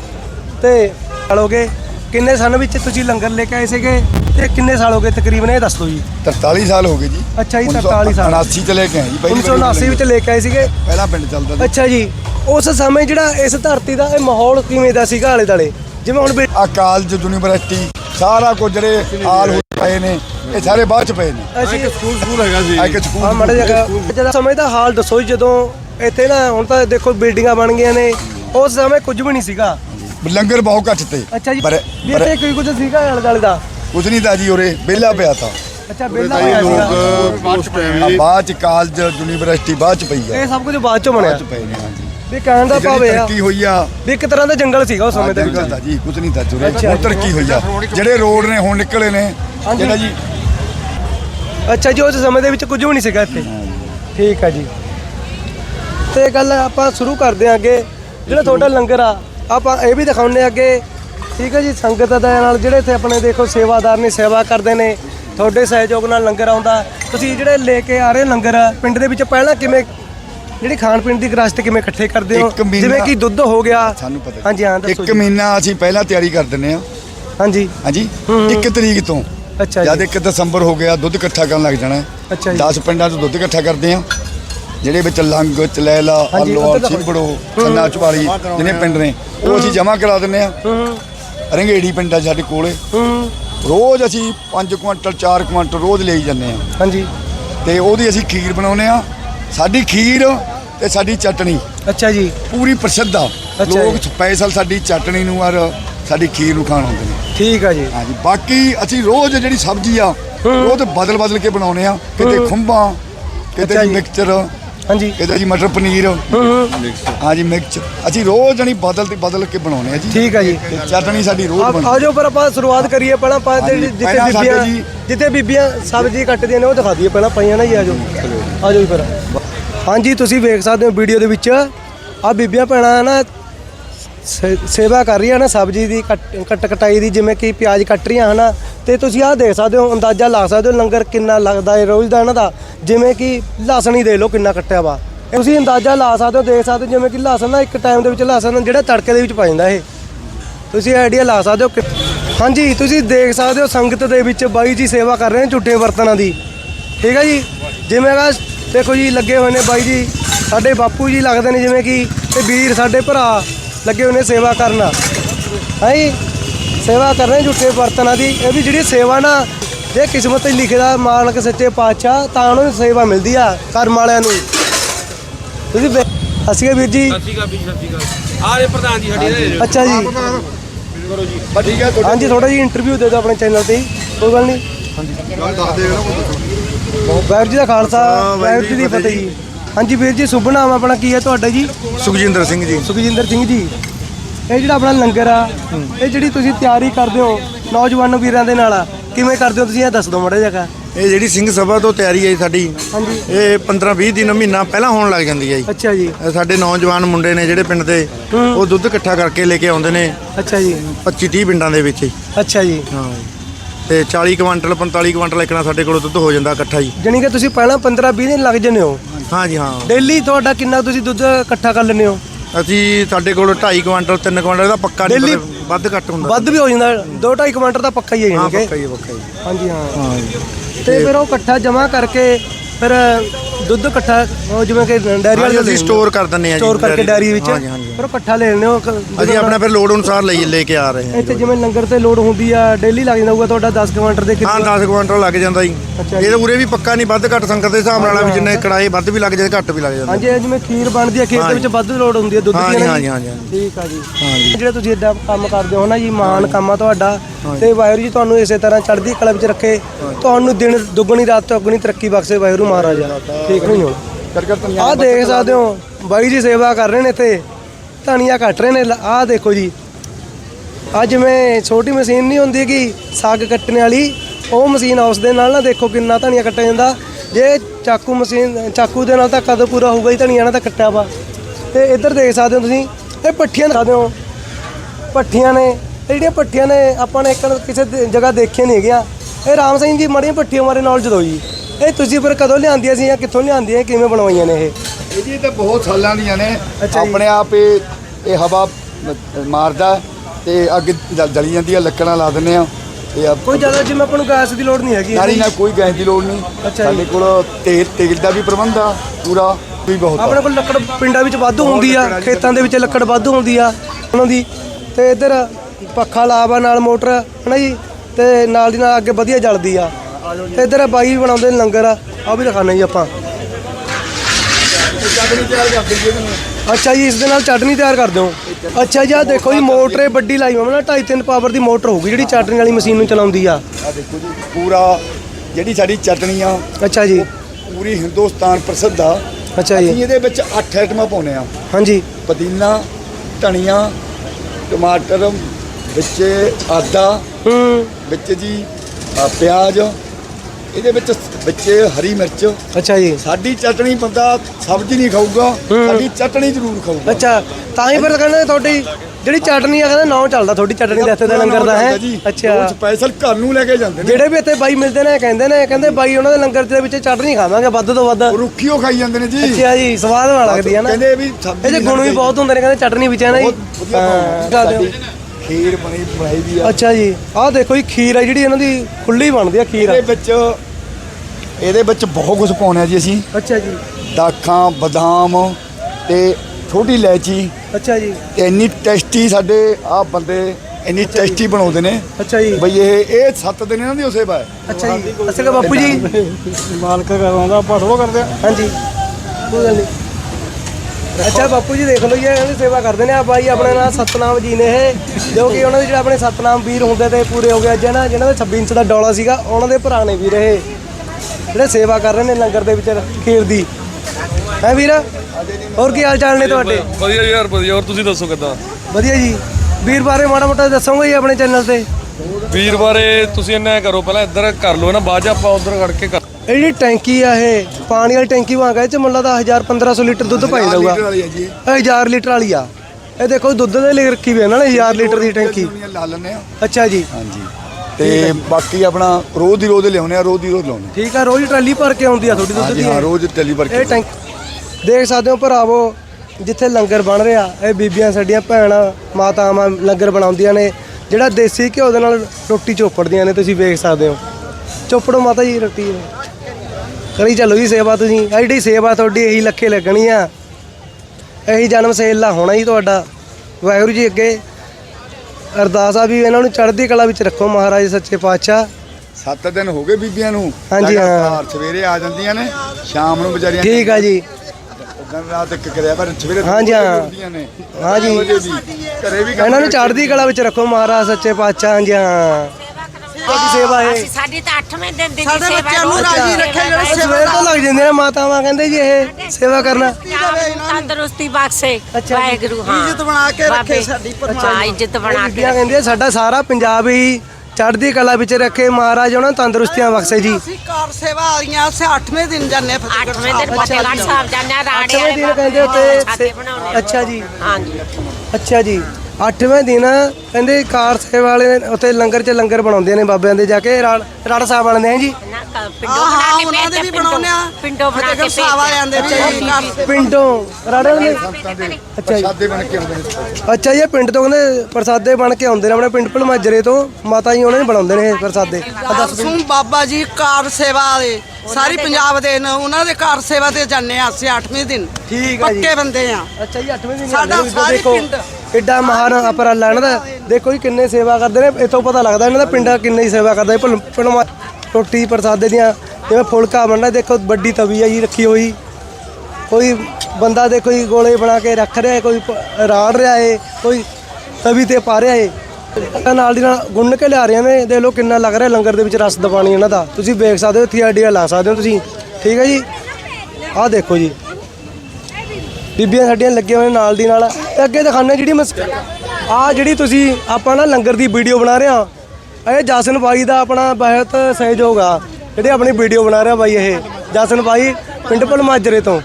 ਤੇ ਚਲੋਗੇ ਕਿੰਨੇ ਸਨ ਵਿੱਚ ਤੁਸੀਂ ਲੰਗਰ ਲੈ ਕੇ ਆਏ ਸੀਗੇ? ਤੇ ਕਿੰਨੇ ਸਾਲ ਹੋ ਗਏ ਤਕਰੀਬਨ ਇਹ ਦੱਸ ਦਿਓ ਜੀ? 43 ਸਾਲ ਹੋ ਗਏ ਜੀ। ਅੱਛਾ ਜੀ, 43 ਸਾਲ। 79 ਚ ਲੈ ਕੇ ਆਏ ਜੀ ਪਹਿਲੀ ਵਾਰੀ 1979 ਵਿੱਚ ਲੈ ਕੇ ਆਏ ਸੀਗੇ? ਪਹਿਲਾ ਪਿੰਡ ਚੱਲਦਾ ਸੀ। ਅੱਛਾ ਜੀ ਉਸ ਸਮੇਂ ਜਿਹੜਾ ਇਸ ਧਰਤੀ ਦਾ ਇਹ ਮਾਹੌਲ ਕਿਵੇਂ ਦਾ ਸੀਗਾ ਆਲੇ ਦਾਲੇ ਜਿਵੇਂ ਹੁਣ ਆ ਕਾਲਜ ਯੂਨੀਵਰਸਿਟੀ ਸਾਰਾ ਕੁਝ ਜਿਹੜੇ ਆਲ ਹੋ ਪਏ ਨੇ ਇਹ ਸਾਰੇ ਬਾਅਦ ਚ ਪਏ ਨੇ। ਅਸੀਂ ਸਕੂਲ ਸਕੂਲ ਹੈਗਾ ਸੀ ਇੱਕ ਸਕੂਲ ਆ ਮਾੜਾ ਜਿਹਾ ਜਦੋਂ ਸਮੇਂ ਦਾ ਹਾਲ ਦੱਸੋ ਜੀ ਜਦੋਂ ਇੱਥੇ ਨਾ ਹੁਣ ਤਾਂ ਦੇਖੋ ਬਿਲਡਿੰਗਾਂ ਬਣ ਗਈਆਂ ਨੇ ਉਸ ਸਮੇਂ ਕੁਝ ਵੀ ਨਹੀਂ ਸੀਗਾ। ਲੰਗਰ ਬਹੁਤ ਘੱਟ ਤੇ। ਅੱਛਾ ਜੀ ਪਰ ਇੱਥੇ ਕੋਈ ਕੁਝ ਸੀਗਾ ਆਲੇ ਦਾਲੇ ਦਾ? ਕੁਝ ਨਹੀਂ ਤਾਂ ਜੀ ਉਰੇ ਵਿਹਲਾ ਪਿਆ ਤਾ। ਅੱਛਾ ਬੇਲਾ ਹੋਇਆ ਸੀਗਾ ਲੋਕ ਉਸ ਟਾਈਮ ਆ ਬਾਅਦ ਚ ਕਾਲਜ ਯੂਨੀਵਰਸਿਟੀ ਬਾਅਦ ਚ ਪਈ ਆ। ਇਹ ਸਭ ਕੁਝ ਬਾਅਦ ਚੋਂ ਬਣਿਆ। ਬਾਅਦ ਚ ਪਏ ਨੇ ਹਾਂਜੀ। ਵੀ ਕਹਿਣ ਦਾ ਭਾਵ ਇਹ ਆ। ਤਰੱਕੀ ਹੋਈ ਆ। ਵੀ ਇੱਕ ਤਰ੍ਹਾਂ ਦਾ ਜੰਗਲ ਸੀਗਾ ਉਸ ਸਮੇਂ ਦੇ ਵਿੱਚ ਜੰਗਲ ਦਾ ਜੀ ਕੁਝ ਨਹੀਂ ਤਾਂ ਜੁਰੇ। ਹੁਣ। ਤਰੱਕੀ ਹੋਈ ਆ। ਜਿਹੜੇ ਰੋਡ ਨੇ ਹੁਣ ਨਿਕਲੇ ਨੇ। ਜਿਹੜਾ ਜੀ ਅੱਛਾ ਜੀ ਉਸ ਸਮੇਂ ਦੇ ਵਿੱਚ ਕੁਝ ਵੀ ਨਹੀਂ ਸੀਗਾ ਇੱਥੇ। ਠੀਕ ਆ ਜੀ। ਤੇ ਗੱਲ ਆਪਾਂ ਸ਼ੁਰੂ ਕਰਦੇ ਹਾਂ ਅੱਗੇ। ਜਿਹੜਾ ਤੁਹਾਡਾ ਲੰਗਰ ਆ ਆਪਾਂ ਇਹ ਵੀ ਦਿਖਾਉਂਦੇ ਹਾਂ ਅੱਗੇ ਠੀਕ ਹੈ ਜੀ ਸੰਗਤ ਦਾ ਨਾਲ ਜਿਹੜੇ ਇੱਥੇ ਆਪਣੇ ਦੇਖੋ ਸੇਵਾਦਾਰ ਨੇ ਸੇਵਾ ਕਰਦੇ ਨੇ ਤੁਹਾਡੇ ਸਹਿਯੋਗ ਨਾਲ ਲੰਗਰ ਆਉਂਦਾ। ਤੁਸੀਂ ਜਿਹੜੇ ਲੈ ਕੇ ਆ ਰਹੇ ਲੰਗਰ ਪਿੰਡ ਦੇ ਵਿੱਚ ਪਹਿਲਾਂ ਕਿਵੇਂ ਜਿਹੜੀ ਖਾਣ ਪੀਣ ਦੀ ਗ੍ਰਸਤ ਕਿਵੇਂ ਇਕੱਠੇ ਕਰਦੇ ਹੋ? ਇੱਕ ਮਹੀਨਾ- ਜਿਵੇਂ ਕਿ ਦੁੱਧ ਹੋ ਗਿਆ। ਸਾਨੂੰ ਪਤਾ ਹਾਂਜੀ ਹਾਂ ਦੱਸੋ ਇੱਕ ਜੀ। ਮਹੀਨਾ ਅਸੀਂ ਪਹਿਲਾਂ ਤਿਆਰੀ ਕਰ ਦਿੰਨੇ ਆ ਹਾਂਜੀ। ਹਾਂਜੀ? ਹੂੰ, ਹੂੰ। 1 ਤਰੀਕ ਤੋਂ। ਅੱਛਾ ਜਦ ਜੀ 1 ਦਸੰਬਰ ਹੋ ਗਿਆ ਦੁੱਧ ਇਕੱਠਾ ਕਰਨ ਲੱਗ ਜਾਣਾ ਅੱਛਾ ਜੀ। 10 ਪਿੰਡਾਂ 'ਚ ਦੁੱਧ ਇਕੱਠਾ ਕਰਦੇ ਆ ਜਿਹੜੇ ਵਿੱਚ ਲੰਗ ਚਲੈਲਾ ਹਾਂਜੀ, ਆਲੋਆ ਉੱਧਰ ਸਿੰਬੜੋ ਸੰਨਾ ਚਵਾਲੀ ਜਿਹਨੇ ਪਿੰਡ ਨੇ ਉਹ ਅਸੀਂ ਜਮ੍ਹਾਂ ਕਰਾ ਦਿੰਨੇ ਆ ਹੂੰ। ਰੰਗੇੜੀ ਪਿੰਡ ਆ ਸਾਡੇ ਕੋਲੇ। ਹੂੰ। ਰੋਜ਼ ਅਸੀਂ 5 ਕੁਇੰਟਲ 4 ਕੁਇੰਟਲ ਰੋਜ਼ ਲਈ ਜਾਂਦੇ ਆ ਹਾਂਜੀ। ਤੇ ਉਹਦੀ ਅਸੀਂ ਖੀਰ ਬਣਾਉਨੇ ਆ ਸਾਡੀ ਖੀਰ ਤੇ ਸਾਡੀ ਚਟਣੀ। ਅੱਛਾ ਜੀ। ਪੂਰੀ ਪ੍ਰਸਿੱਧ ਆ। ਅੱਛਾ ਲੋਕ। ਸਪੈਸ਼ਲ ਸਾਡੀ ਚਟਣੀ ਨੂੰ ਔਰ ਸਾਡੀ ਖੀਰ ਨੂੰ ਖਾਣ ਆਉਂਦੇ ਨੇ। ਠੀਕ ਆ ਜੀ। ਹਾਂਜੀ। ਬਾਕੀ ਅਸੀਂ ਰੋਜ਼ ਜਿਹੜੀ ਸਬਜ਼ੀ ਆ ਉਹ ਤੇ ਬਦਲ ਬਦਲ ਕੇ ਬਣਾਉਨੇ ਆ ਕਿਤੇ ਖੁੰਬਾਂ ਕਿਤੇ। ਮਿਕਸਚਰ ਹਾਂਜੀ। ਕਿਤੇ ਜੀ ਮਟਰ ਪਨੀਰ। ਹੂੰ ਹੂੰ। ਹਾਂਜੀ ਮਿਕਸ। ਅਸੀਂ ਰੋਜ਼ ਜਣੀ ਬਦਲ ਤੇ ਬਦਲ ਕੇ ਬਣਾਉਨੇ ਆ ਜੀ। ਠੀਕ ਆ ਜੀ। ਤੇ ਚਟਣੀ ਸਾਡੀ ਰੋਜ਼ ਬਣਦੀ। ਆਜੋ ਪਰ ਆਪਾਂ ਸ਼ੁਰੂਆਤ ਕਰੀਏ। ਪਹਿਲਾਂ ਆਪਾਂ ਜਿੱਥੇ ਬੀਬੀਆਂ ਜਿੱਥੇ ਬੀਬੀਆਂ ਸਬਜ਼ੀ ਕੱਟਦੀਆਂ ਨੇ ਉਹ ਦਿਖਾ ਦਈਏ। ਪਹਿਲਾਂ ਪਈਆਂ ਨਾ ਜੀ ਆਜੋ ਆਜੋ ਜੀ ਫਿਰ। ਹਾਂਜੀ ਤੁਸੀਂ ਵੇਖ ਸਕਦੇ ਹੋ ਵੀਡੀਓ ਦੇ ਵਿੱਚ। ਆ ਬੀਬੀਆਂ ਭੈਣਾਂ ਨਾ ਸੇ- ਸੇਵਾ ਕਰ ਰਹੀਆਂ ਨਾ ਸਬਜ਼ੀ ਦੀ, ਕੱਟ ਕੱਟ ਕਟਾਈ ਦੀ, ਜਿਵੇਂ ਕਿ ਪਿਆਜ਼ ਕੱਟ ਰਹੀਆਂ ਹਨਾ, ਤੇ ਤੁਸੀਂ ਆਹ ਦੇਖ ਸਕਦੇ ਹੋ, ਅੰਦਾਜ਼ਾ ਲਾ ਸਕਦੇ ਹੋ ਲੰਗਰ ਕਿੰਨਾ ਲੱਗਦਾ ਹੈ ਰੋਜ਼ ਦਾ ਇਹਨਾਂ ਦਾ, ਜਿਵੇਂ ਕਿ ਲਸਣ ਹੀ ਦੇ ਲਓ ਕਿੰਨਾ ਕੱਟਿਆ ਵਾ। ਤੁਸੀਂ ਅੰਦਾਜ਼ਾ ਲਾ ਸਕਦੇ ਹੋ, ਦੇਖ ਸਕਦੇ ਹੋ, ਜਿਵੇਂ ਕਿ ਲਸਣ ਨਾ ਇੱਕ ਟਾਈਮ ਦੇ ਵਿੱਚ ਲਸਣ ਜਿਹੜਾ ਤੜਕੇ ਦੇ ਵਿੱਚ ਪਾ ਜਾਂਦਾ ਇਹ। ਤੁਸੀਂ ਆਈਡੀਆ ਲਾ ਸਕਦੇ ਹੋ ਕਿ- ਹਾਂਜੀ, ਤੁਸੀਂ ਦੇਖ ਸਕਦੇ ਹੋ ਸੰਗਤ ਦੇ ਵਿੱਚ ਬਾਈ ਜੀ ਸੇਵਾ ਕਰ ਰਹੇ ਨੇ ਝੂਠੇ ਬਰਤਨਾਂ ਦੀ। ਠੀਕ ਹੈ ਜੀ? ਜਿਵੇਂ ਆ ਦੇਖੋ ਜੀ, ਲੱਗੇ ਹੋਏ ਨੇ ਬਾਈ ਜੀ, ਸਾਡੇ ਬਾਪੂ ਜੀ ਲੱਗਦੇ ਨੇ ਜਿਵੇਂ ਕਿ, ਤੇ ਵੀਰ ਸਾਡੇ ਭਰਾ। ਲੱਗੇ ਹੋਏ ਨੇ ਸੇਵਾ ਕਰਨ। ਹੈ ਜੀ? ਸੇਵਾ ਕਰ ਰਹੇ ਨੇ ਝੂਠੇ ਬਰਤਨਾਂ ਦੀ। ਇਹ ਵੀ ਜਿਹੜੀ ਸੇਵਾ ਨਾ ਜੇ ਕਿਸਮਤ 'ਚ ਲਿਖਦਾ ਮਾਲਕ ਸੱਚੇ ਪਾਤਸ਼ਾਹ ਤਾਂ ਉਹਨਾਂ ਨੂੰ ਸੇਵਾ ਮਿਲਦੀ ਆ ਕਰਮ ਵਾਲਿਆਂ ਨੂੰ। ਤੁਸੀਂ ਅਸੀਂ ਵੀਰ ਜੀ। ਸਤਿ ਸ਼੍ਰੀ ਅਕਾਲ ਵੀ ਸਤਿ ਸ਼੍ਰੀ ਅਕਾਲ। ਆਹ ਇਹ ਪ੍ਰਧਾਨ ਜੀ ਸਾਡੇ ਦੇ ਅੱਛਾ ਜੀ। ਬਸ ਠੀਕ ਹੈ ਤੁਹਾਡੇ ਹਾਂਜੀ ਥੋੜਾ ਜੀ ਇੰਟਰਵਿਊ ਦੇ ਦਿਓ ਆਪਣੇ ਚੈਨਲ ਤੇ। ਜੀ। ਕੋਈ ਗੱਲ ਨਹੀਂ। ਵਾਹਿਗੁਰੂ ਜੀ ਦਾ ਖਾਲਸਾ ਵਾਹਿਗੁਰੂ ਜੀ ਦੀ ਫਤਿਹ ਜੀ। ਹਾਂਜੀ ਵੀਰ ਜੀ ਸ਼ੁਭ ਨਾਮ ਆਪਣਾ ਕੀ ਹੈ ਤੁਹਾਡਾ ਜੀ? ਸੁਖਜਿੰਦਰ ਸਿੰਘ ਜੀ। ਸੁਖਜਿੰਦਰ ਸਿੰਘ ਜੀ। ਇਹ ਜਿਹੜਾ ਆਪਣਾ ਲੰਗਰ ਆ ਇਹ ਜਿਹੜੀ ਤੁਸੀਂ ਤਿਆਰੀ ਕਰਦੇ ਹੋ ਨੌਜਵਾਨ ਵੀਰਾਂ ਦੇ ਨਾਲ ਕਿਵੇਂ ਕਰਦੇ ਹੋ ਤੁਸੀਂ ਇਹ ਦੱਸ ਦਿਓ ਮਾੜਾ ਜਿਹਾ ਇਹ ਜਿਹੜੀ ਸਿੰਘ ਸਭਾ ਤੋਂ ਤਿਆਰੀ ਹੈ ਸਾਡੀ ਹਾਂਜੀ। ਇਹ 15-20 ਦਿਨ ਮਹੀਨਾ ਪਹਿਲਾਂ ਹੋਣ ਲੱਗ ਜਾਂਦੀ ਹੈ ਜੀ। ਅੱਛਾ ਜੀ। ਸਾਡੇ ਨੌਜਵਾਨ ਮੁੰਡੇ ਨੇ ਜਿਹੜੇ ਪਿੰਡ ਦੇ। ਉਹ ਦੁੱਧ ਇਕੱਠਾ ਕਰਕੇ ਲੈ ਕੇ ਆਉਂਦੇ ਨੇ। ਅੱਛਾ ਜੀ। 25-30 ਪਿੰਡਾਂ ਦੇ ਵਿੱਚ। ਅੱਛਾ ਜੀ। ਹਾਂ। ਤੇ 40 ਕੁਇੰਟਲ 45 ਕੁਇੰਟਲ ਇਕਣਾ ਸਾਡੇ ਕੋਲ ਦੁੱਧ ਹੋ ਜਾਂਦਾ ਇਕੱਠਾ ਜੀ। ਜਾਣੀ ਕਿ ਤੁਸੀਂ ਪਹਿਲਾਂ 15 20 ਦਿਨ ਲੱਗ ਜੰਨੇ ਹੋ। ਹਾਂ ਜੀ ਹਾਂ। ਡੇਲੀ ਤੁਹਾਡਾ ਕਿੰਨਾ ਤੁਸੀਂ ਦੁੱਧ ਇਕੱਠਾ ਕਰ ਲੈਂਦੇ ਹੋ? ਅਸੀਂ ਸਾਡੇ ਕੋਲ 2.5 ਕੁਇੰਟਲ 3 ਕੁਇੰਟਲ ਦਾ ਪੱਕਾ ਨਹੀਂ Daily? ਪਤਾ, ਵੱਧ ਘੱਟ ਹੁੰਦਾ। ਵੱਧ ਵੀ ਹੋ ਜਾਂਦਾ 2.5 ਕੁਇੰਟਲ ਦਾ ਪੱਕਾ ਹੀ ਹੈ ਹਾਂ ਕਿ ਪੱਕਾ ਹੀ ਹੈ, ਪੱਕਾ ਹੀ। ਹਾਂਜੀ ਹਾਂ। ਹਾਂ। ਤੇ ਫਿਰ ਉਹ ਇਕੱਠਾ ਜਮਾ ਕਰਕੇ ਫਿਰ ਦੁੱਧ ਇਕੱਠਾ ਉਹ ਜਿਵੇਂ ਕਿ ਡੈਰੀ ਵਾਲੇ ਅਸੀਂ ਸਟੋਰ ਕਰ ਦਿੰਦੇ ਹਾਂ ਜੀ ਸਟੋਰ ਕਰਕੇ ਡੈਰੀ। ਵਿੱਚ ਹਾਂਜੀ ਹਾਂਜੀ। ਫਿਰ ਉਹ ਇਕੱਠਾ ਲੈ ਲੈਣੇ ਹੋ ਕ- ਅਸੀਂ ਆਪਣਾ ਫਿਰ ਲੋਡ ਅਨੁਸਾਰ ਲਈ ਲੈ ਕੇ ਆ ਰਹੇ ਹਾਂ ਇੱਥੇ ਜਿਵੇਂ ਲੰਗਰ ਤੇ ਲੋਡ ਹੁੰਦੀ ਆ ਡੇਲੀ ਲੱਗ ਜਾਂਦਾ ਹੋਊਗਾ ਤੁਹਾਡਾ 10 ਕੁਇੰਟਲ ਦੇ ਹਾਂ ਕਿੰਨੇ 10 ਕੁਇੰਟਲ ਲੱਗ ਜਾਂਦਾ ਜੀ। ਅੱਛਾ ਜੀ। ਇਹ ਤਾਂ ਉਰੇ ਵੀ ਪੱਕਾ ਨਹੀਂ ਵੱਧ ਘੱਟ ਸੰਗਤ ਦੇ ਹਿਸਾਬ ਨਾਲ ਆ ਵੀ ਜਿੰਨੇ ਕੜਾਏ ਵੱਧ ਵੀ ਲੱਗ ਜਾਂਦੇ ਘੱਟ ਵੀ ਲੱਗ ਜਾਂਦੇ। ਹਾਂਜੀ ਜਿਵੇਂ ਖੀਰ ਬਣਦੀ ਆ ਖੀਰ ਦੇ ਵਿੱਚ ਵੱਧ ਲੋਡ ਹੁੰਦੀ ਆ ਦੁੱਧ ਦੀ ਹਾਂਜੀ, ਜੀ? ਹਾਂਜੀ, ਹਾਂਜੀ। ਠੀਕ ਆ ਜੀ। ਜਿਹੜੇ ਤੁਸੀਂ ਇਦਾਂ ਕੰਮ ਕਰਦੇ ਹੋ ਨਾ ਜੀ ਮਾਨ ਕੰਮ ਆ ਤੁਹਾਡਾ ਤੇ ਵਾਹਿਗੁਰੂ ਜੀ ਤੁਹਾਨੂੰ ਇਸੇ ਤਰ੍ਹਾਂ ਚੜ੍ਹਦੀ ਕਲਾ ਵਿੱਚ ਰੱਖੇ। ਤੁਹਾਨੂੰ ਦਿਨ ਦੁੱਗਣੀ ਰਾਤ ਚੌਗਣੀ ਤਰੱਕੀ ਬਖਸ਼ੇ ਵਾਹਿਗੁਰੂ ਮਹਾਰਾਜਾ। ਠੀਕ ਨਹੀਂ ਹੁਣ ਕਰ ਕਰ ਧਨੀਆ ਆਹ ਦੇਖ ਸਕਦੇ ਹੋ ਬਾਈ ਜੀ ਸੇਵਾ ਕਰ ਰਹੇ ਨੇ ਇੱਥੇ। ਧਨੀਆ ਕੱਟ ਰਹੇ ਨੇ ਆਹ ਦੇਖੋ ਜੀ। ਆ ਜਿਵੇਂ ਛੋਟੀ ਮਸ਼ੀਨ ਨਹੀਂ ਹੁੰਦੀ ਕਿ ਸਾਗ ਕੱਟਣ ਵਾਲੀ। ਉਹ ਮਸ਼ੀਨ ਉਸ ਦੇ ਨਾਲ ਨਾ ਦੇਖੋ ਕਿੰਨਾ ਧਨੀਆ ਕੱਟਿਆ ਜਾਂਦਾ। ਜੇ ਚਾਕੂ ਮਸ਼ੀਨ ਚਾਕੂ ਦੇ ਨਾਲ ਤਾਂ ਕਦ ਪੂਰਾ ਹੋਊਗਾ ਹੀ ਧਨੀਆ ਨਾਲ ਤਾਂ ਕੱਟਿਆ ਵਾ। ਤੇ ਇੱਧਰ ਦੇਖ ਸਕਦੇ ਹੋ ਤੁਸੀਂ ਇਹ ਪੱਠੀਆਂ ਦਿਖਾ ਦਿਓ। ਪੱਠੀਆਂ ਨੇ ਇਹ ਜਿਹੜੀਆਂ ਪੱਠੀਆਂ ਨੇ ਆਪਾਂ ਨੇ ਇੱਕ ਕਿਸੇ ਜਗ੍ਹਾ ਦੇਖੀਆਂ ਨਹੀਂ ਹੈਗੀਆਂ। ਇਹ ਰਾਮ ਸਿੰਘ ਜੀ ਮੜੀਆਂ ਪੱਠੀਆਂ ਮਾਰੇ ਨੌਲੇਜ ਦਿਓ ਜੀ। ਇਹ ਤੁਸੀਂ ਫਿਰ ਕਦੋਂ ਲਿਆਂਦੀਆਂ ਸੀ ਜਾਂ ਕਿੱਥੋਂ ਲਿਆਂਦੀਆਂ ਕਿਵੇਂ ਬਣਵਾਈਆਂ ਨੇ ਇਹ? ਇਹਦੀ ਤਾਂ ਬਹੁਤ ਸਾਲਾਂ ਦੀਆਂ ਨੇ। ਅੱਛਾ ਜੀ। ਆਪਣੇ ਆਪ ਇਹ ਇਹ ਹਵਾ ਮ- ਮਾਰਦਾ ਤੇ ਅੱਗ ਜਲ- ਜਲੀ ਜਾਂਦੀ ਆ ਲੱਕੜਾਂ ਲਾ ਦਿੰਦੇ ਆ ਇਹ ਆ- ਕੋਈ ਜ਼ਿਆਦਾ ਜਿਵੇਂ ਆਪਾਂ ਨੂੰ ਗੈਸ ਦੀ ਲੋੜ ਨਹੀਂ ਹੈਗੀ ਨਾਲੀ ਨਾਲ ਕੋਈ ਗੈਸ ਦੀ ਲੋੜ ਨਹੀਂ। ਅੱਛਾ ਜੀ। ਸਾਡੇ ਕੋਲ ਤੇਲ ਤੇਲ ਦਾ ਵੀ ਪ੍ਰਬੰਧ ਆ ਪੂਰਾ ਵੀ ਬਹੁਤ ਆ। ਆਪਣੇ ਕੋਲ ਲੱਕੜ ਪਿੰਡਾਂ ਵਿੱਚ ਵਾਧੂ ਹੁੰਦੀ ਆ ਖੇਤਾਂ ਦੇ ਵਿੱਚ ਲੱਕੜ ਵਾਧੂ ਹੁੰਦੀ ਆ ਉਹਨਾਂ ਦੀ। ਤੇ ਇੱਧਰ ਪੱਖਾ ਲਾਵਾ ਨਾਲ ਮੋਟਰ ਹਨਾ ਜੀ? ਤੇ ਨਾਲ ਦੀ ਨਾਲ ਅੱਗੇ ਵਧੀਆ ਜਲਦੀ ਆ। ਤੇ ਇੱਧਰ ਬਾਈ ਵੀ ਬਣਾਉਂਦੇ ਨੇ ਲੰਗਰ ਆ ਆਹ ਵੀ ਦਿਖਾਣਾ ਜੀ ਆਪਾਂ। ਅੱਛਾ ਜੀ ਇਸ ਦੇ ਨਾਲ ਚਟਨੀ ਤਿਆਰ ਕਰ ਦਿਓ। ਅੱਛਾ ਜੀ ਆਹ ਦੇਖੋ ਜੀ ਮੋਟਰ ਇਹ ਵੱਡੀ ਲਾਈ ਹੋਵੇ ਨਾ 2.5 3 ਪਾਵਰ ਦੀ ਮੋਟਰ ਹੋਊਗੀ ਜਿਹੜੀ ਚਟਨੀ ਵਾਲੀ ਮਸ਼ੀਨ ਨੂੰ ਚਲਾਉਂਦੀ ਆ। ਆ ਦੇਖੋ ਜੀ ਪੂਰਾ ਜਿਹੜੀ ਸਾਡੀ ਚਟਨੀ ਆ ਅੱਛਾ ਜੀ। ਪੂਰੀ ਹਿੰਦੁਸਤਾਨ ਪ੍ਰਸਿੱਧ ਆ। ਅੱਛਾ ਅਸੀਂ ਜੀ ਇਹਦੇ ਵਿੱਚ 8 ਆਈਟਮਾਂ ਪਾਉਨੇ ਆ। ਹਾਂਜੀ। ਪੁਦੀਨਾ ਧਨੀਆ ਟਮਾਟਰ ਵਿੱਚ ਆਦਾ ਹੂੰ। ਵਿੱਚ ਜੀ ਆ, ਪਿਆਜ਼ ਇਹਦੇ ਵਿੱਚ ਵਿੱਚ ਹਰੀ ਮਿਰਚ। ਅੱਛਾ ਜੀ। ਸਾਡੀ ਚਟਣੀ ਬੰਦਾ ਸਬਜ਼ੀ ਨਹੀਂ ਖਾਊਗਾ। ਸਾਡੀ ਚਟਣੀ ਜ਼ਰੂਰ ਖਾਊਗਾ। ਅੱਛਾ ਤਾਂ ਹੀ ਫਿਰ ਕਹਿੰਦੇ ਤੁਹਾਡੀ ਜਿਹੜੀ ਚਟਨੀ ਆ ਕਹਿੰਦੇ ਨਾਂ ਚੱਲਦਾ ਤੁਹਾਡੀ ਚਟਨੀ ਦੇ ਇੱਥੇ ਦਾ ਲੰਗਰ ਦਾ ਹੈ? ਅੱਛਾ। ਸਪੈਸ਼ਲ ਘਰ ਨੂੰ ਲੈ ਕੇ ਜਾਂਦੇ ਨੇ। ਜਿਹੜੇ ਵੀ ਇੱਥੇ ਬਾਈ ਮਿਲਦੇ ਨੇ ਕਹਿੰਦੇ ਨੇ ਕਹਿੰਦੇ ਬਾਈ ਉਹਨਾਂ ਦੇ ਲੰਗਰ ਦੇ ਵਿੱਚ ਚਟਨੀ ਖਾਵਾਂਗੇ ਵੱਧ ਤੋਂ ਵੱਧ। ਉਹ ਰੁੱਖੀਓ ਖਾਈ ਜਾਂਦੇ ਨੇ ਜੀ। ਅੱਛਾ ਜੀ ਸਵਾਦ ਬਣਾ ਲੱਗਦੀ ਹੈ ਨਾ। ਕਹਿੰਦੇ ਵੀ ਇਹਦੇ ਗੁਣ ਵੀ ਬਹੁਤ ਹੁੰਦੇ ਨੇ ਕਹਿੰਦੇ ਚਟਨੀ ਵਿੱਚ ਹੈ ਨਾ ਜੀ। ਖੀਰ ਬਣੀ ਬਣਾਈ ਵੀ ਆ। ਅੱਛਾ ਜੀ। ਆਹ ਦੇਖੋ ਜੀ ਖੀਰ ਹੈ ਜਿਹੜੀ ਇਹਨਾਂ ਦੀ ਖੁੱਲੀ ਬਣਦੀ ਆ ਖੀਰ ਇਹਦੇ ਵਿੱਚ ਇਹਦੇ ਵਿੱਚ ਬਹੁਤ ਕੁਝ ਪਾਉਣੇ ਆ ਜੀ ਅਸੀਂ। ਅੱਛਾ ਜੀ। ਦਾਖਾਂ ਬਦਾਮ ਤੇ ਛੋਟੀ ਇਲਾਇਚੀ। ਅੱਛਾ ਜੀ। ਤੇ ਇੰਨੀ ਟੇਸਟੀ ਸਾਡੇ ਆ ਬੰਦੇ ਇੰਨੀ ਟੇਸਟੀ ਬਣਾਉਂਦੇ ਨੇ। ਅੱਛਾ ਜੀ। ਬਈ ਇਹ ਇਹ 7 ਦਿਨ ਇਹਨਾਂ ਦੀ ਉਸੇ ਬਾ ਅੱਛਾ ਜੀ। ਅਸਲ ਬਾਪੂ ਜੀ। ਮਾਲਕ ਕਰਾਉਂਦਾ ਆਪਾਂ ਥੋੜਾ ਕਰਦੇ ਆ। ਹਾਂਜੀ। ਕੋਈ ਗੱਲ ਨਹੀਂ ਅੱਛਾ ਬਾਪੂ ਜੀ ਦੇਖ ਲਓ ਜੀ ਇਹਨਾਂ ਦੀ ਸੇਵਾ ਕਰਦੇ ਨੇ ਆ ਬਾਈ ਆਪਣੇ ਨਾਲ ਸਤਨਾਮ ਜੀ ਨੇ ਇਹ। ਜੋ ਕਿ ਉਹਨਾਂ ਦੇ ਜਿਹੜਾ ਆਪਣੇ ਸਤਨਾਮ ਵੀਰ ਹੁੰਦੇ ਤੇ ਪੂਰੇ ਹੋ ਗਏ ਅੱਜ ਨਾ ਜਿਹਨਾਂ ਦਾ 26 ਇੰਚ ਦਾ ਡੋਲਾ ਸੀਗਾ ਉਹਨਾਂ ਦੇ ਭਰਾ ਨੇ ਵੀਰ ਇਹ। ਜਿਹੜੇ ਸੇਵਾ ਕਰ ਰਹੇ ਨੇ ਲੰਗਰ ਦੇ ਵਿੱਚ ਖੀਰ ਦੀ। ਹੈ ਵੀਰ? ਹੋਰ ਕੀ ਹਾਲ ਚਾਲ ਨੇ ਤੁਹਾਡੇ? ਵਧੀਆ ਯਾਰ ਵਧੀਆ। ਹੋਰ ਤੁਸੀਂ ਦੱਸੋ ਕਿੱਦਾਂ? ਵਧੀਆ ਜੀ। ਵੀਰ ਬਾਰੇ ਮਾੜਾ ਮੋਟਾ ਦੱਸੋਗੇ ਜੀ ਆਪਣੇ ਚੈਨਲ ਤੇ? ਵੀਰ ਬਾਰੇ ਤੁਸੀਂ ਇੰਨਾ ਕਰੋ ਪਹਿਲਾਂ ਇੱਧਰ ਕਰ ਲਓ ਨਾ? ਬਾਅਦ ਚ ਆਪਾਂ ਉਧਰ ਖੜ ਕੇ ਕਰ ਇਹ ਜਿਹੜੀ ਟੈਂਕੀ ਆ ਇਹ ਪਾਣੀ ਵਾਲੀ ਟੈਂਕੀ ਵਾਂਗਾ ਇਹ ਚ ਮੁੱਲਾ ਦਾ 1000 1500 ਲੀਟਰ ਦੁੱਧ ਪਾਈ ਜੀ ਇਹ। 1000 ਲੀਟਰ ਵਾਲੀ ਆ। ਇਹ ਦੇਖੋ ਦੁੱਧ ਦੇ ਲਈ ਰੱਖੀ ਹੋਈ ਹੈ ਨਾ 1000 ਲੀਟਰ ਦੀ ਟੈਂਕੀ। ਲਾ ਲੈਂਦੇ ਆ। ਅੱਛਾ ਜੀ। ਹਾਂਜੀ। ਤੇ ਬਾਕੀ ਆਪਣਾ ਰੋਜ਼ ਦੀ ਰੋਜ਼ ਲਿਆਉਨੇ ਆ ਰੋਜ਼ ਦੀ ਰੋਜ਼ ਲਾਉਨੇ ਠੀਕ ਆ ਰੋਜ਼ ਟਰਾਲੀ ਭਰ ਕੇ ਆਉਂਦੀ ਆ ਤੁਹਾਡੀ ਦੁੱਧ ਦੀ। ਹਾਂ ਰੋਜ਼ ਡਿਲੀਵਰ ਇਹ ਟੈਂਕ ਦੇਖ ਸਕਦੇ ਹੋ ਭਰਾਵੋ ਜਿੱਥੇ ਲੰਗਰ ਬਣ ਰਿਹਾ ਇਹ ਬੀਬੀਆਂ ਸਾਡੀਆਂ ਭੈਣਾਂ ਮਾਤਾਵਾਂ ਲੰਗਰ ਬਣਾਉਂਦੀਆਂ ਨੇ ਜਿਹੜਾ ਦੇਸੀ ਘਿਓ ਦੇ ਨਾਲ ਰੋਟੀ ਚੋਪੜਦੀਆਂ ਨੇ ਤੁਸੀਂ ਵੇਖ ਸਕਦੇ ਹੋ। ਚੋਪੜੋ ਮਾਤਾ ਜੀ ਰੋਟੀ। ਕਰੀ ਚੱਲੋ ਜੀ ਸੇਵਾ ਤੁਸੀਂ। ਜਿਹੜੀ ਸੇਵਾ ਤੁਹਾਡੀ ਇਹੀ ਲੱਖੇ ਲੱਗਣੀ ਆ। ਇਹੀ ਜਨਮ ਸੇਲਾ ਹੋਣਾ ਜੀ ਤੁਹਾਡਾ। ਵਾਹਿਗੁਰੂ ਜੀ ਅੱਗੇ ਅਰਦਾਸ ਆ ਵੀ ਇਹਨਾਂ ਨੂੰ ਚੜ੍ਹਦੀ ਕਲਾ ਵਿੱਚ ਰੱਖੋ ਮਹਾਰਾਜ ਸੱਚੇ ਪਾਤਸ਼ਾਹ। 7 ਦਿਨ ਹੋ ਗਏ ਬੀਬੀਆਂ ਨੂੰ। ਹਾਂਜੀ, ਹਾਂ। ਲਗਾਤਾਰ ਸਵੇਰੇ ਆ ਜਾਂਦੀਆਂ ਨੇ ਸ਼ਾਮ ਨੂੰ ਵਿਚਾਰੀਆਂ ਠੀਕ ਆ ਜੀ। ਦਿਨ ਰਾਤ ਇੱਕ ਕਰਿਆ ਪਰ ਸਵੇਰੇ ਹਾਂਜੀ, ਦੋ ਵਜੇ ਹਾਂ। ਉੱਠਦੀਆਂ ਨੇ। ਹਾਂਜੀ। ਦੋ ਵਜੇ ਵੀ ਘਰੇ ਵੀ ਕੰਮ ਇਹਨਾਂ ਨੂੰ ਚੜ੍ਹਦੀ ਕਲਾ ਵਿੱਚ ਰੱਖੋ ਮਹਾਰਾਜ ਸੱਚੇ ਪਾਤਸ਼ਾਹ ਹਾਂਜੀ ਹਾਂ। ਤੁਹਾਡੀ ਸੇਵਾ ਹੈ। ਅਸੀਂ ਸਾਡੀ ਤਾਂ 8ਵੇਂ ਦਿਨ ਦੀ ਸਾਡੇ ਸੇਵਾ ਬੱਚਿਆਂ ਨੂੰ ਰਾਜੀ ਰੱਖੇ ਜਿਹੜੇ ਸਵੇਰ ਤੋਂ ਲੱਗ ਜਾਂਦੇ ਨੇ ਮਾਤਾਵਾਂ ਕਹਿੰਦੇ ਜੀ ਇਹ ਸੇਵਾ ਕਰਨਾ। ਤੰਦਰੁਸਤੀ ਬਖਸ਼ੇ ਅੱਛਾ ਜੀ। ਵਾਹਿਗੁਰੂ ਹਾਂ। ਇੱਜ਼ਤ ਬਣਾ ਕੇ ਰੱਖੇ ਬਾਬੇ, ਸਾਡੀ ਹਾਂ ਪਰਮਾਤਮਾ। ਇੱਜ਼ਤ ਬਣਾ ਕੇ ਬੀਬੀਆਂ ਕਹਿੰਦੀਆਂ ਸਾਡਾ ਸਾਰਾ ਪੰਜਾਬ ਹੀ ਚੜ੍ਹਦੀ ਕਲਾ ਵਿੱਚ ਰੱਖੇ ਮਹਾਰਾਜ ਉਹਨਾਂ ਨੂੰ ਤੰਦਰੁਸਤੀਆਂ ਬਖਸ਼ੇ ਜੀ। ਅਸੀਂ ਕਾਰ ਸੇਵਾ ਵਾਲੀਆਂ ਅਸੀਂ 8ਵੇਂ ਦਿਨ ਜਾਂਦੇ ਫਤਿਹਗੜ੍ਹ 8ਵੇਂ ਦਿਨ ਫਤਿਹਗੜ੍ਹ ਸਾਹਿਬ ਜਾਂਦੇ ਆ ਰਾੜੇ ਅੱਠਵੇਂ ਦਿਨ ਕਹਿੰਦੇ ਉੱਤੇ ਅੱਛਾ ਜੀ। ਹਾਂਜੀ। ਅੱਛਾ ਜੀ। 8ਵੇਂ ਦਿਨ ਕਹਿੰਦੇ ਕਾਰ ਸੇਵਾ ਵਾਲੇ ਉੱਥੇ ਲੰਗਰ 'ਚ ਲੰਗਰ ਬਣਾਉਂਦੇ ਨੇ ਬਾਬਿਆਂ ਦੇ ਜਾ ਕੇ ਰਾੜ ਸਾਹਿਬ ਵਾਲੇ ਨੇ ਜੀ? ਨਾ ਕ- ਪਿੰਡੋਂ ਹਾਂ ਬਣਾ ਹਾਂ ਕੇ ਉਹਨਾਂ ਦੇ ਭੇਜਦੇ, ਵੀ ਪਿੰਡੋਂ- ਬਣਾਉਂਦੇ ਆ। ਪਿੰਡੋਂ। ਬਣਾ ਕੇ ਫਤਿਹਗੜ੍ਹ ਸਾਹਿਬ ਵਾਲਿਆਂ ਦੇ ਵੀ ਕਾਰ ਸੇਵਾ ਪਿੰਡੋਂ ਰਾੜ ਵਾਲੇ ਨੇ ਅੱਛਾ ਜੀ। ਸਾਦੇ ਬਣ ਕੇ ਆਉਂਦੇ ਨੇ। ਅੱਛਾ ਜੀ ਇਹ ਪਿੰਡ ਤੋਂ ਕਹਿੰਦੇ ਪ੍ਰਸਾਦੇ ਬਣ ਕੇ ਆਉਂਦੇ ਨੇ ਆਪਣੇ ਪਿੰਡ ਭਲਮਾਜਰੇ ਤੋਂ ਮਾਤਾ ਜੀ ਉਹਨਾਂ ਨੇ ਬਣਾਉਂਦੇ ਨੇ ਇਹ ਪ੍ਰਸਾਦੇ। ਦੱਸ ਬਾਬਾ ਜੀ ਕਾਰ ਸੇਵਾ ਵਾਲੇ ਸਾਰੀ ਪੰਜਾਬ ਦੇ ਨੇ ਉਹਨਾਂ ਦੇ ਕਾਰ ਸੇਵਾ ਤੇ ਜਾਂਦੇ ਆ ਅਸੀਂ 8ਵੇਂ ਦਿਨ। ਠੀਕ ਆ ਜੀ। ਪੱਕੇ ਬੰਦੇ ਆ। ਅੱਛਾ ਜੀ 8ਵੇਂ ਦਿਨ ਸਾਡਾ ਸਾਰੇ ਪਿੰਡ। ਐਡਾ ਮਹਾਨ ਅਪਰਾਲਾ ਇਹਨਾਂ ਦਾ ਦੇਖੋ ਜੀ ਕਿੰਨੇ ਸੇਵਾ ਕਰਦੇ ਨੇ ਇਥੋਂ ਪਤਾ ਲੱਗਦਾ ਇਹਨਾਂ ਦਾ ਪਿੰਡਾ ਕਿੰਨੇ ਹੀ ਸੇਵਾ ਕਰਦਾ ਭਲ ਭਲਮਾ ਰੋਟੀ ਪ੍ਰਸਾਦੇ ਦੀਆਂ ਜਿਵੇਂ ਫੁਲਕਾ ਬਣਨਾ ਦੇਖੋ ਵੱਡੀ ਤਵੀ ਆ ਜੀ ਰੱਖੀ ਹੋਈ। ਕੋਈ ਬੰਦਾ ਦੇਖੋ ਜੀ ਗੋਲੇ ਬਣਾ ਕੇ ਰੱਖ ਰਿਹਾ ਹੈ, ਕੋਈ ਪ- ਰਾੜ ਰਿਹਾ ਏ ਕੋਈ ਤਵੀ ਤੇ ਪਾ ਰਿਹਾ ਏ ਨਾਲ ਦੀ ਨਾਲ ਗੁੰਨ ਕੇ ਲਿਆ ਰਹੇ ਨੇ ਦੇਖ ਲਓ ਕਿੰਨਾ ਲੱਗ ਰਿਹਾ ਲੰਗਰ ਦੇ ਵਿੱਚ ਰਸ ਦਾ ਪਾਣੀ ਇਹਨਾਂ ਦਾ। ਤੁਸੀਂ ਵੇਖ ਸਕਦੇ ਹੋ ਇੱਥੇ ਆਈਡੀਆ ਲਾ ਸਕਦੇ ਹੋ ਤੁਸੀਂ। ਠੀਕ ਹੈ ਜੀ? ਆਹ ਦੇਖੋ ਜੀ। ਬੀਬੀਆਂ ਸਾਡੀਆਂ ਲੱਗੀਆਂ ਹੋਈਆਂ ਨਾਲ ਦੀ ਨਾਲ। ਤੇ ਅੱਗੇ ਦਿਖਾਣੇ ਜਿਹੜੀ ਮਸ ਆ ਜਿਹੜੀ ਤੁਸੀਂ ਆਪਾਂ ਨਾ ਲੰਗਰ ਦੀ ਵੀਡੀਓ ਬਣਾ ਰਹੇ ਆ ਇਹ ਜਾਸਨ ਬਾਈ ਦਾ ਆਪਣਾ ਬਹੁਤ ਸਹਿਯੋਗ ਆ। ਜਿਹੜੇ ਆਪਣੀ ਵੀਡੀਓ ਬਣਾ ਰਿਹਾ ਬਾਈ ਇਹ। ਜਸਨ ਬਾਈ ਪਿੰਡ ਮਾਜਰੇ ਤੋਂ।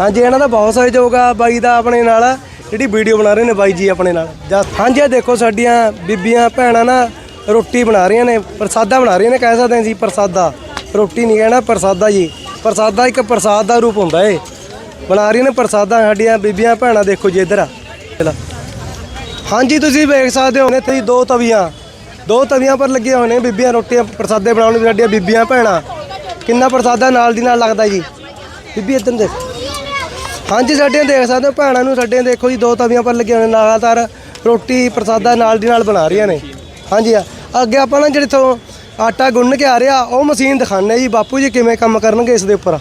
ਹਾਂਜੀ, ਇਹਨਾਂ ਦਾ ਬਹੁਤ ਸਹਿਯੋਗ ਆ ਬਾਈ ਦਾ ਆਪਣੇ ਨਾਲ। ਜਿਹੜੀ ਵੀਡੀਓ ਬਣਾ ਰਹੇ ਨੇ ਬਾਈ ਜੀ ਆਪਣੇ ਨਾਲ। ਜਸ- ਹਾਂਜੀ, ਇਹ ਦੇਖੋ ਸਾਡੀਆਂ ਬੀਬੀਆਂ, ਭੈਣਾਂ ਨਾ ਰੋਟੀ ਬਣਾ ਰਹੀਆਂ ਨੇ। ਪ੍ਰਸਾਦਾ ਬਣਾ ਰਹੀਆਂ ਨੇ, ਕਹਿ ਸਕਦੇ ਹਾਂ ਜੀ, ਪ੍ਰਸਾਦਾ। ਰੋਟੀ ਨਹੀਂ ਕਹਿਣਾ, ਪ੍ਰਸਾਦਾ ਜੀ। ਪ੍ਰਸਾਦਾ ਇੱਕ ਪ੍ਰਸਾਦ ਦਾ ਰੂਪ ਹੁੰਦਾ ਏ। ਬਣਾ ਰਹੀਆਂ ਨੇ ਪ੍ਰਸਾਦਾਂ ਸਾਡੀਆਂ, ਬੀਬੀਆਂ, ਭੈਣਾਂ ਦੇਖੋ ਜੀ ਇੱਧਰ ਆ। ਹਾਂਜੀ, ਤੁਸੀਂ ਵੇਖ ਸਕਦੇ ਹੋ ਨੇ ਇੱਥੇ ਜੀ ਦੋ ਤਵੀਆਂ। ਦੋ ਤਵੀਆਂ ਪਰ ਲੱਗੀਆਂ ਹੋਏ ਨੇ ਬੀਬੀਆਂ ਰੋਟੀਆਂ, ਪ੍ਰਸਾਦੇ ਬਣਾਉਣ ਸਾਡੀਆਂ ਬੀਬੀਆਂ, ਭੈਣਾਂ। ਕਿੰਨਾ ਪ੍ਰਸਾਦਾ ਨਾਲ ਦੀ ਨਾਲ ਲੱਗਦਾ ਜੀ। ਬੀਬੀ ਇੱਧਰ ਨੂੰ ਦੇਖ। ਹਾਂਜੀ, ਸਾਡੀਆਂ ਦੇਖ ਸਕਦੇ ਹੋ, ਭੈਣਾਂ ਨੂੰ ਸਾਡੀਆਂ ਦੇਖੋ ਜੀ, ਦੋ ਤਵੀਆਂ ਪਰ ਲੱਗੇ ਹੋਏ ਨੇ, ਲਗਾਤਾਰ ਰੋਟੀ, ਪ੍ਰਸਾਦਾ ਨਾਲ ਦੀ ਨਾਲ ਬਣਾ ਰਹੀਆਂ ਨੇ। ਹਾਂਜੀ, ਆ। ਅੱਗੇ ਆਪਾਂ ਨਾ ਜਿਹੜੇ ਤੋਂ ਆਟਾ ਗੁੰਨ ਕੇ ਆ ਰਿਹਾ ਉਹ ਮਸ਼ੀਨ ਦਿਖਾਣੇ ਜੀ। ਬਾਪੂ ਜੀ ਕਿਵੇਂ ਕੰਮ ਕਰਨਗੇ ਇਸ ਦੇ ਉੱਪਰ?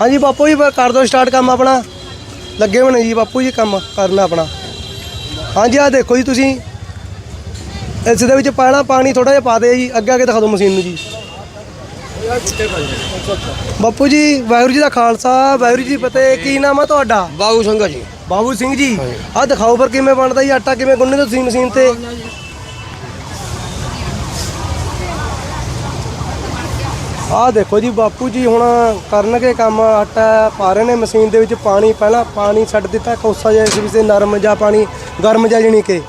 ਹਾਂਜੀ ਬਾਪੂ ਜੀ ਫਿਰ ਕਰ ਦਿਓ ਸਟਾਰਟ ਕੰਮ ਆਪਣਾ। ਲੱਗੇ ਨੇ ਜੀ ਬਾਪੂ ਜੀ ਕੰਮ ਕਰਨਾ ਆਪਣਾ। ਹਾਂਜੀ ਆ ਦੇਖੋ ਜੀ ਤੁਸੀਂ। ਇਸ ਦੇ ਵਿੱਚ ਪਾਣਾ ਪਾਣੀ ਥੋੜਾ ਜਿਹਾ ਪਾ ਦੇ ਜੀ ਅੱਗੇ ਅੱਗੇ ਦਿਖਾ ਦਿਓ ਮਸ਼ੀਨ ਨੂੰ ਜੀ। ਬਾਪੂ ਜੀ ਵਾਹਿਗੁਰੂ ਜੀ ਦਾ ਖਾਲਸਾ ਵਾਹਿਗੁਰੂ ਜੀ ਦੀ ਫਤਿਹ। ਕੀ ਨਾਮ ਆ ਤੁਹਾਡਾ? ਬਾਬੂ ਸੰਘਾ ਜੀ। ਬਾਬੂ ਸਿੰਘ ਜੀ ਆ ਦਿਖਾਓ ਫਿਰ ਕਿਵੇਂ ਬਣਦਾ ਜੀ ਆਟਾ ਕਿਵੇਂ ਗੁੰਨਦੇ ਤੁਸੀਂ ਮਸ਼ੀਨ ਤੇ? ਆਹ ਦੇਖੋ ਜੀ ਬਾਪੂ ਜੀ ਹੁਣ ਕਰਨਗੇ ਕੰਮ, ਆਟਾ ਪਾ ਰਹੇ ਨੇ ਮਸ਼ੀਨ ਦੇ ਵਿੱਚ ਪਾਣੀ, ਪਹਿਲਾਂ ਪਾਣੀ ਛੱਡ ਦਿੱਤਾ ਕੋਸਾ ਜਿਹਾ ਇਸ ਵਿੱਚ ਨਰਮ ਜਿਹਾ ਪਾਣੀ, ਗਰਮ ਜਿਹਾ ਜਣੀ ਕਿ।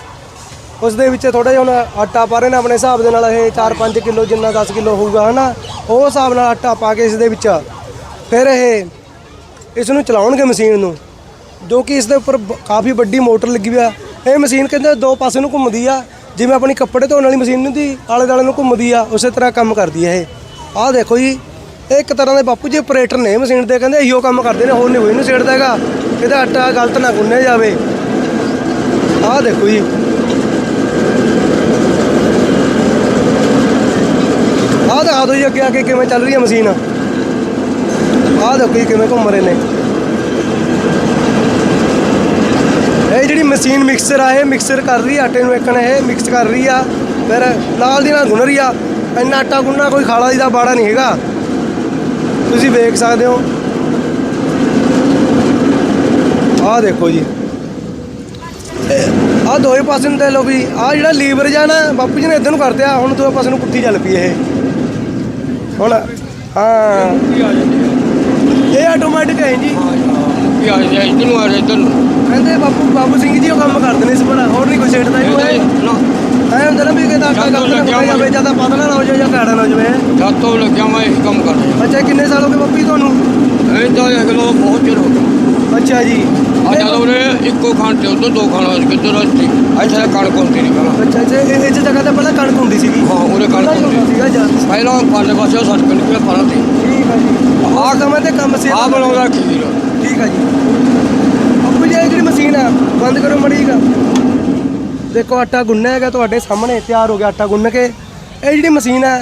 ਉਸ ਦੇ ਵਿੱਚ ਥੋੜਾ ਜਿਹਾ ਹੁਣ ਆਟਾ ਪਾ ਰਹੇ ਨੇ ਆਪਣੇ ਹਿਸਾਬ ਦੇ ਨਾਲ ਇਹ 4-5 ਕਿਲੋ ਜਿੰਨਾ 10 ਕਿਲੋ ਹੋਊਗਾ, ਹਨਾ? ਉਹ ਹਿਸਾਬ ਨਾਲ ਆਟਾ ਪਾ ਕੇ ਇਸ ਦੇ ਵਿੱਚ ਫਿਰ ਇਹ ਇਸ ਨੂੰ ਚਲਾਉਣਗੇ ਮਸ਼ੀਨ ਨੂੰ, ਜੋ ਕਿ ਇਸ ਦੇ ਉੱਪਰ ਕਾਫੀ ਵੱਡੀ ਮੋਟਰ ਲੱਗੀ ਹੋਈ ਆ। ਇਹ ਮਸ਼ੀਨ ਕਹਿੰਦੇ ਦੋ ਪਾਸੇ ਨੂੰ ਘੁੰਮਦੀ ਆ, ਜਿਵੇਂ ਆਪਣੀ ਕੱਪੜੇ ਧੋਣ ਵਾਲੀ ਮਸ਼ੀਨ ਹੁੰਦੀ ਆਲੇ ਦਾਲੇ ਨੂੰ ਘੁੰਮਦੀ ਆ, ਉਸੇ ਤਰ੍ਹਾਂ ਕੰਮ ਕਰਦੀ ਆ ਇਹ। ਆਹ ਦੇਖੋ ਜੀ, ਇਹ ਇੱਕ ਤਰ੍ਹਾਂ ਦੇ ਬਾਪੂ ਜੀ ਆਪਰੇਟਰ ਨੇ ਮਸ਼ੀਨ ਦੇ ਕਹਿੰਦੇ ਇਹੋ ਕੰਮ ਕਰਦੇ ਨੇ, ਹੋਰ ਨਹੀਂ ਕੋਈ ਨਹੀਂ ਛੇੜਦਾ ਹੈਗਾ। ਇਹਦਾ ਆਟਾ ਗਲਤ ਨਾ ਗੁੰਨਿਆ ਜਾਵੇ। ਆਹ ਦੇਖੋ ਜੀ। ਆਹ ਦਿਖਾ ਦਿਓ ਜੀ ਅੱਗੇ ਅੱਗੇ ਕਿਵੇਂ ਚੱਲ ਰਹੀ ਹੈ ਮਸ਼ੀਨ। ਆਹ ਦੇਖੋ ਜੀ ਕਿਵੇਂ ਘੁੰਮ ਰਹੇ ਨੇ। ਇਹ ਜਿਹੜੀ ਮਸ਼ੀਨ ਮਿਕਸਰ ਆ, ਇਹ ਮਿਕਸਰ ਕਰ ਰਹੀ ਆਟੇ ਨੂੰ ਇੱਕ ਨੇ ਇਹ ਮਿਕਸ ਕਰ ਰਹੀ ਆ, ਫਿਰ ਨਾਲ ਦੀ ਨਾਲ ਗੁੰਨ ਰਹੀ ਆ। ਇੰਨਾ ਆਟਾ ਗੁੰਨਣਾ ਕੋਈ ਖਾਲਾ ਦੀ ਦਾ ਬਾੜਾ ਨਹੀਂ ਹੈਗਾ। ਤੁਸੀਂ ਵੇਖ ਸਕਦੇ ਹੋ। ਆਹ ਦੇਖੋ ਜੀ। ਆਹ ਦੋਵੇਂ ਪਾਸੇ ਨੂੰ ਤੇ ਲੋ ਵੀ ਆਹ ਜਿਹੜਾ ਲੀਵਰ ਜਾਂ ਨਾ ਬਾਪੂ ਜੀ ਨੇ ਇਦਾਂ ਨੂੰ ਕਰਦੇ ਆ ਹੁਣ ਦੋਵੇਂ ਪਾਸੇ ਨੂੰ ਪੁੱਠੀ ਚੱਲ ਪਈ ਇਹ। ਹੁਣ ਹਾਂ। ਇਹ ਆਟੋਮੈਟਿਕ ਹੈ ਜੀ। ਆ ਜਾ ਇੱਧਰ ਨੂੰ ਆ ਜਾ ਇੱਧਰ ਨੂੰ। ਕਹਿੰਦੇ ਬਾਪੂ ਬਾਬੂ ਸਿੰਘ ਜੀ ਉਹ ਕੰਮ ਕਰਦੇ ਨੇ ਇਸ ਬੜਾ ਹੋਰ ਨਹੀਂ ਕੋਈ ਛੇੜਦਾ ਇਹਨੂੰ ਐ ਹੁੰਦਾ ਨਾ ਵੀ ਕਿਤੇ ਜਦੋਂ ਗਲਤ ਨਾ ਲੱਗਿਆ ਹੋ ਜਾਵੇ ਜ਼ਿਆਦਾ ਪਤਲਾ ਨਾ ਹੋ ਜਾਵੇ ਜਾਂ ਗਾੜਾ ਨਾ ਹੋ ਜਾਵੇ। ਜਦ ਤੋਂ ਲੱਗਿਆ ਮੈਂ ਇਹ ਕੰਮ ਕਰ ਰਿਹਾ ਅੱਛਾ ਕਿੰਨੇ ਸਾਲ ਹੋ ਗਏ ਬਾਪੂ ਜੀ ਤੁਹਾਨੂੰ? ਇਹ ਤਾਂ ਇਹ ਲੋ ਬਹੁਤ ਚਿਰ ਹੋ ਗਿਆ। ਅੱਛਾ ਜੀ। ਆ ਜਦੋਂ ਉਹਨੇ ਇੱਕੋ ਖਾਣ ਤੇ ਉਦੋਂ ਦੋ ਖਾਣਾ ਸੀ ਕਿੱਧਰ ਸੀ ਇੱਥੇ ਕਣਕ ਹੁੰਦੀ ਨਹੀਂ ਪਹਿਲਾਂ। ਅੱਛਾ ਅੱਛਾ ਇਹ ਇਸ ਜਗ੍ਹਾ ਤੇ ਪਹਿਲਾਂ ਕਣਕ ਹੁੰਦੀ ਸੀਗੀ। ਹਾਂ ਉਹਨੇ ਕਣਕ ਹੁੰਦਾ। ਸੀਗਾ ਜਾਂ। ਪਹਿਲਾਂ ਪਾਲੇ ਪਾਸੇ ਸੱਟ ਪਿੰਡ ਕੇ ਪਾਣਾ ਤੇ ਠੀਕ ਆ ਜੀ। ਆਹ ਸਮੇਂ ਤੇ ਕੰਮ ਸੀ ਆ ਬਣਾਉਂਦਾ ਖੀਰ ਠੀਕ ਆ ਜੀ। ਬਾਪੂ ਜੀ ਜਿਹੜੀ ਮਸ਼ੀਨ ਆ ਬੰਦ ਕਰੋ ਮੜੀਗਾ ਦੇਖੋ ਆਟਾ ਗੁੰਨਿਆ ਹੈਗਾ ਤੁਹਾਡੇ ਸਾਹਮਣੇ ਤਿਆਰ ਹੋ ਗਿਆ ਆਟਾ ਗੁੰਨ ਕੇ। ਇਹ ਜਿਹੜੀ ਮਸ਼ੀਨ ਆ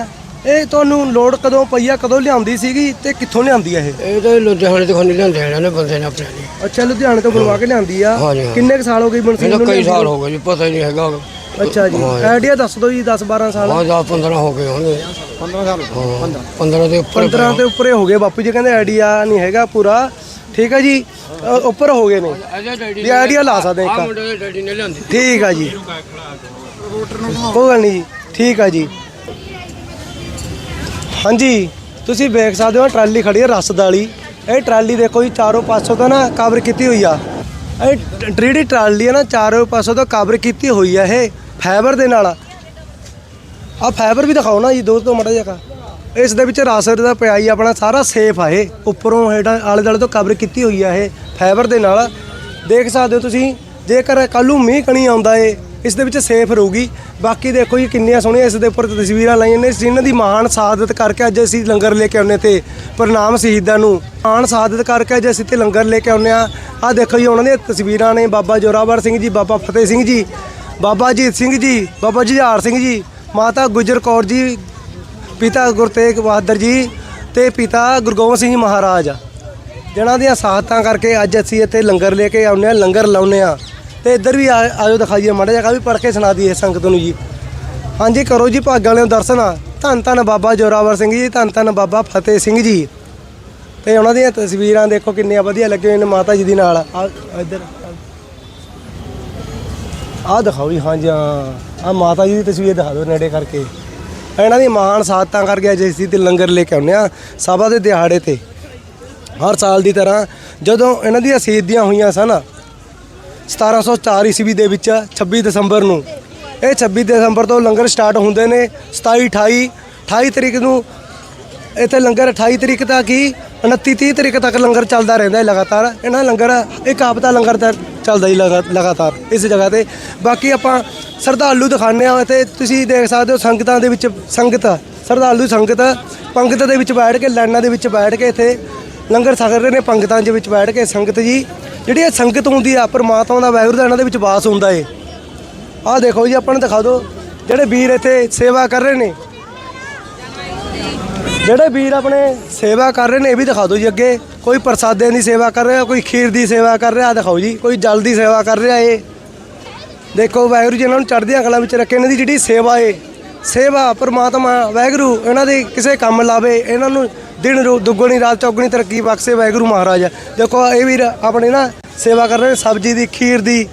ਇਹ ਤੁਹਾਨੂੰ ਲੋਡ ਕਦੋਂ ਪਈ ਆ ਕਦੋਂ ਲਿਆਉਂਦੀ ਸੀਗੀ ਤੇ ਕਿੱਥੋਂ ਲਿਆਉਂਦੀ ਆ ਇਹ? ਇਹ ਤਾਂ ਲੁਧਿਆਣੇ ਤੋਂ ਖੰਡੀ ਲੈਂਦੇ ਆ ਨੇ ਬੰਦੇ ਨੇ ਆਪਣੇ ਨੇ ਅੱਛਾ ਲੁਧਿਆਣੇ ਤੋਂ ਬਣਵਾ ਕੇ ਲਿਆਂਦੀ ਆ? ਹਾਂਜੀ, ਹਾਂ। ਕਿੰਨੇ ਕੁ ਸਾਲ ਹੋ ਗਏ ਮਸ਼ੀਨ ਇਹਦਾ ਨੂੰ ਕਈ ਲਿਆਂਦੀ ਸਾਲ? ਹੋ ਗਏ ਜੀ ਪਤਾ ਹੀ ਨਹੀਂ ਹੈਗਾ। ਅੱਛਾ ਜੀ ਹਾਂ। ਆਈਡੀਆ ਦੱਸ ਦਿਓ ਜੀ 10 12 ਸਾਲ। ਹਾਂ 10 15 ਹੋ ਗਏ ਹੋਣਗੇ। 15 ਸਾਲ 15 ਦੇ ਉੱਪਰ 15 ਤੇ ਉੱਪਰੇ ਹੋ ਗਏ ਬਾਪੂ ਜੀ ਕਹਿੰਦੇ ਆਈਡੀਆ ਨਹੀਂ ਹੈਗਾ ਪੂਰਾ। ਠੀਕ ਹੈ ਜੀ ਅ, ਉੱਪਰ ਹੋ ਗਏ ਨੇ। ਡੈਡੀ ਵੀ ਆਈਡੀਆ ਲਾ ਸਕਦੇ ਆ ਇੱਕ। ਮੁੰਡੇ ਦੇ ਡੈਡੀ ਨੇ ਲਿਆਂਦੀ। ਠੀਕ ਆ ਜੀ। ਕੋਈ ਗੱਲ ਨਹੀਂ ਜੀ। ਠੀਕ ਆ ਜੀ। ਹਾਂਜੀ ਤੁਸੀਂ ਵੇਖ ਸਕਦੇ ਹੋ ਟਰਾਲੀ ਖੜੀ ਹੈ ਰਸਦ ਵਾਲੀ। ਇਹ ਟਰਾਲੀ ਦੇਖੋ ਜੀ ਚਾਰੋਂ ਪਾਸੋਂ ਤੋਂ ਨਾ ਕਵਰ ਕੀਤੀ ਹੋਈ ਆ। ਇਹ ਟ- ਜਿਹੜੀ ਟਰਾਲੀ ਹੈ ਨਾ ਚਾਰੋਂ ਪਾਸੋਂ ਤੋਂ ਕਵਰ ਕੀਤੀ ਹੋਈ ਆ ਇਹ। ਫਾਈਬਰ ਦੇ ਨਾਲ। ਆ ਫਾਈਬਰ ਵੀ ਦਿਖਾਓ ਨਾ ਜੀ ਦੋ ਤੋਂ ਮੜਾ ਜਿਹਾ ਇਸ ਦੇ ਵਿੱਚ ਰਾਸਰ ਦਾ ਪਿਆ ਹੀ ਆਪਣਾ ਸਾਰਾ ਸੇਫ ਆ ਇਹ। ਉੱਪਰੋਂ ਹੇਠਾਂ ਆਲੇ ਦੁਆਲੇ ਤੋਂ ਕਵਰ ਕੀਤੀ ਹੋਈ ਆ ਇਹ ਫਾਈਬਰ ਦੇ ਨਾਲ। ਦੇਖ ਸਕਦੇ ਹੋ ਤੁਸੀਂ, ਜੇਕਰ ਕੱਲ੍ਹ ਮੀਂਹ ਕਣੀ ਆਉਂਦਾ ਏ, ਇਸ ਦੇ ਵਿੱਚ ਸੇਫ ਰਹੂਗੀ। ਬਾਕੀ ਦੇਖੋ ਜੀ ਕਿੰਨੀਆਂ ਸੋਹਣੀਆਂ ਇਸ ਦੇ ਉੱਪਰ ਤਸਵੀਰਾਂ ਲਾਈਆਂ ਨੇ, ਜਿਨ੍ਹਾਂ ਦੀ ਮਹਾਨ ਸ਼ਹਾਦਤ ਕਰਕੇ ਅੱਜ ਅਸੀਂ ਲੰਗਰ ਲੈ ਕੇ ਆਉਂਦੇ ਤੇ ਪ੍ਰਣਾਮ ਸ਼ਹੀਦਾਂ ਨੂੰ। ਮਹਾਨ ਸ਼ਹਾਦਤ ਕਰਕੇ ਅੱਜ ਅਸੀਂ ਤੇ ਲੰਗਰ ਲੈ ਕੇ ਆਉਂਦੇ ਆ ਆ ਦੇਖੋ ਜੀ, ਉਹਨਾਂ ਦੀਆਂ ਤਸਵੀਰਾਂ ਨੇ ਬਾਬਾ ਜੋਰਾਵਰ ਸਿੰਘ ਜੀ, ਬਾਬਾ ਫਤਿਹ ਸਿੰਘ ਜੀ, ਬਾਬਾ ਅਜੀਤ ਸਿੰਘ ਜੀ, ਬਾਬਾ ਜੁਝਾਰ ਸਿੰਘ ਜੀ, ਮਾਤਾ ਗੁਜਰ ਕੌਰ ਜੀ ਪਿਤਾ ਗੁਰੂ ਤੇਗ ਬਹਾਦਰ ਜੀ ਤੇ ਪਿਤਾ ਗੁਰੂ ਗੋਬਿੰਦ ਸਿੰਘ ਜੀ ਮਹਾਰਾਜ। ਜਿਨ੍ਹਾਂ ਦੀਆਂ ਸਾਹਤਾਂ ਕਰਕੇ ਅੱਜ ਅਸੀਂ ਇੱਥੇ ਲੰਗਰ ਲੈ ਕੇ ਆਉਂਦੇ ਆ ਲੰਗਰ ਲਾਉਂਦੇ ਆ ਤੇ ਇੱਧਰ ਵੀ ਆਇਓ ਆਜੋ ਦਿਖਾਈਏ ਮਾੜਾ ਜਿਹਾ ਵੀ ਪੜ੍ਹ ਕੇ ਸੁਣਾ ਦਈਏ ਸੰਗਤ ਨੂੰ ਜੀ। ਹਾਂਜੀ, ਕਰੋ ਜੀ ਭਾਗਾਂ ਵਾਲਿਓ ਦਰਸ਼ਨ। ਧੰਨ ਧੰਨ ਬਾਬਾ ਜੋਰਾਵਰ ਸਿੰਘ ਜੀ, ਧੰਨ ਧੰਨ ਬਾਬਾ ਫਤਿਹ ਸਿੰਘ ਜੀ। ਤੇ ਉਹਨਾਂ ਦੀਆਂ ਤਸਵੀਰਾਂ ਦੇਖੋ ਕਿੰਨੀਆਂ ਵਧੀਆ ਲੱਗੀਆਂ ਨੇ ਮਾਤਾ ਜੀ ਦੀ ਨਾਲ। ਆ ਇੱਧਰ ਆਹ ਦਿਖਾਓ ਜੀ, ਹਾਂਜੀ, ਹਾਂ। ਆ ਮਾਤਾ ਜੀ ਦੀ ਤਸਵੀਰ ਦਿਖਾ ਦਿਓ ਨੇੜੇ ਕਰਕੇ। ਇਹਨਾਂ ਦੀ ਮਹਾਨ ਸਾਧਤਾਂ ਕਰਕੇ ਅੱਜ ਅਸੀਂ ਤੇ ਲੰਗਰ ਲੈ ਕੇ ਆਉਂਦੇ ਆ ਸਭਾ ਦੇ ਦਿਹਾੜੇ ਤੇ। ਹਰ ਸਾਲ ਦੀ ਤਰ੍ਹਾਂ ਜਦੋਂ ਇਹਨਾਂ ਦੀਆਂ ਸ਼ਹੀਦੀਆਂ ਹੋਈਆਂ ਸਨ 1704 ਈਸਵੀ ਦੇ ਵਿੱਚ 26 ਦਸੰਬਰ ਨੂੰ, ਇਹ 26 ਦਸੰਬਰ ਤੋਂ ਲੰਗਰ ਸਟਾਰਟ ਹੁੰਦੇ ਨੇ 27 28 28 ਤਰੀਕ ਨੂੰ, ਇੱਥੇ ਲੰਗਰ 28 ਤਰੀਕ ਤੱਕ ਹੀ 29 30 ਤਰੀਕ ਤੱਕ ਲੰਗਰ ਚੱਲਦਾ ਰਹਿੰਦਾ ਹੈ ਲਗਾਤਾਰ। ਇਹਨਾਂ ਲੰਗਰ, ਇੱਕ ਆਪਦਾ ਲੰਗਰ ਤਾਂ ਚੱਲਦਾ ਹੀ ਲਗਾ- ਲਗਾਤਾਰ ਇਸ ਜਗ੍ਹਾ ਤੇ। ਬਾਕੀ ਆਪਾਂ ਸ਼ਰਧਾਲੂ ਦਿਖਾਉਂਦੇ ਆ ਤੇ ਤੁਸੀਂ ਦੇਖ ਸਕਦੇ ਹੋ ਸੰਗਤਾਂ ਦੇ ਵਿੱਚ ਸੰਗਤ, ਸ਼ਰਧਾਲੂ ਸੰਗਤ, ਪੰਗਤ ਦੇ ਵਿੱਚ ਬੈਠ ਕੇ, ਲਾਈਨਾਂ ਦੇ ਵਿੱਚ ਬੈਠ ਕੇ ਇੱਥੇ ਲੰਗਰ ਛਕ ਰਹੇ ਨੇ ਪੰਗਤਾਂ ਦੇ ਵਿੱਚ ਬੈਠ ਕੇ ਸੰਗਤ ਜੀ। ਜਿਹੜੀ ਇਹ ਸੰਗਤ ਹੁੰਦੀ ਆ, ਪਰਮਾਤਮਾ ਦਾ ਵਾਹਿਗੁਰੂ ਦਾ ਇਹਨਾਂ ਦੇ ਵਿੱਚ ਵਾਸ ਹੁੰਦਾ ਏ। ਆਹ ਦੇਖੋ ਜੀ, ਆਪਾਂ ਨੂੰ ਦਿਖਾ ਦਿਓ। ਜਿਹੜੇ ਵੀਰ ਇੱਥੇ ਸੇਵਾ ਕਰ ਰਹੇ ਨੇ ਜਿਹੜੇ ਵੀਰ ਆਪਣੇ ਸੇਵਾ ਕਰ ਰਹੇ ਨੇ, ਇਹ ਵੀ ਦਿਖਾ ਦਿਓ ਜੀ ਅੱਗੇ। ਕੋਈ ਪ੍ਰਸਾਦਿਆਂ ਦੀ ਸੇਵਾ ਕਰ ਰਿਹਾ, ਕੋਈ ਖੀਰ ਦੀ ਸੇਵਾ ਕਰ ਰਿਹਾ ਦਿਖਾਓ ਜੀ। ਕੋਈ ਜਲ ਦੀ ਸੇਵਾ ਕਰ ਰਿਹਾ ਏ ਦੇਖੋ, ਵਾਹਿਗੁਰੂ ਜੀ ਇਹਨਾਂ ਨੂੰ ਚੜ੍ਹਦੀਆਂ ਕਲਾਂ ਵਿੱਚ ਰੱਖੇ ਇਹਨਾਂ ਦੀ ਜਿਹੜੀ ਸੇਵਾ ਏ। ਸੇਵਾ, ਪਰਮਾਤਮਾ, ਵਾਹਿਗੁਰੂ, ਇਹਨਾਂ ਦੇ ਕਿਸੇ ਕੰਮ ਲਾਵੇ, ਇਹਨਾਂ ਨੂੰ ਦਿਨ ਰੂ- ਦੁੱਗਣੀ, ਰਾਤ ਚੌਗਣੀ ਤਰੱਕੀ ਬਖਸ਼ੇ ਵਾਹਿਗੁਰੂ ਮਹਾਰਾਜ ਦੇਖੋ ਇਹ ਵੀਰ ਆਪਣੇ ਨਾ ਸੇਵਾ ਕਰ ਰਹੇ ਨੇ, ਸਬਜ਼ੀ ਦੀ, ਖੀਰ ਦੀ।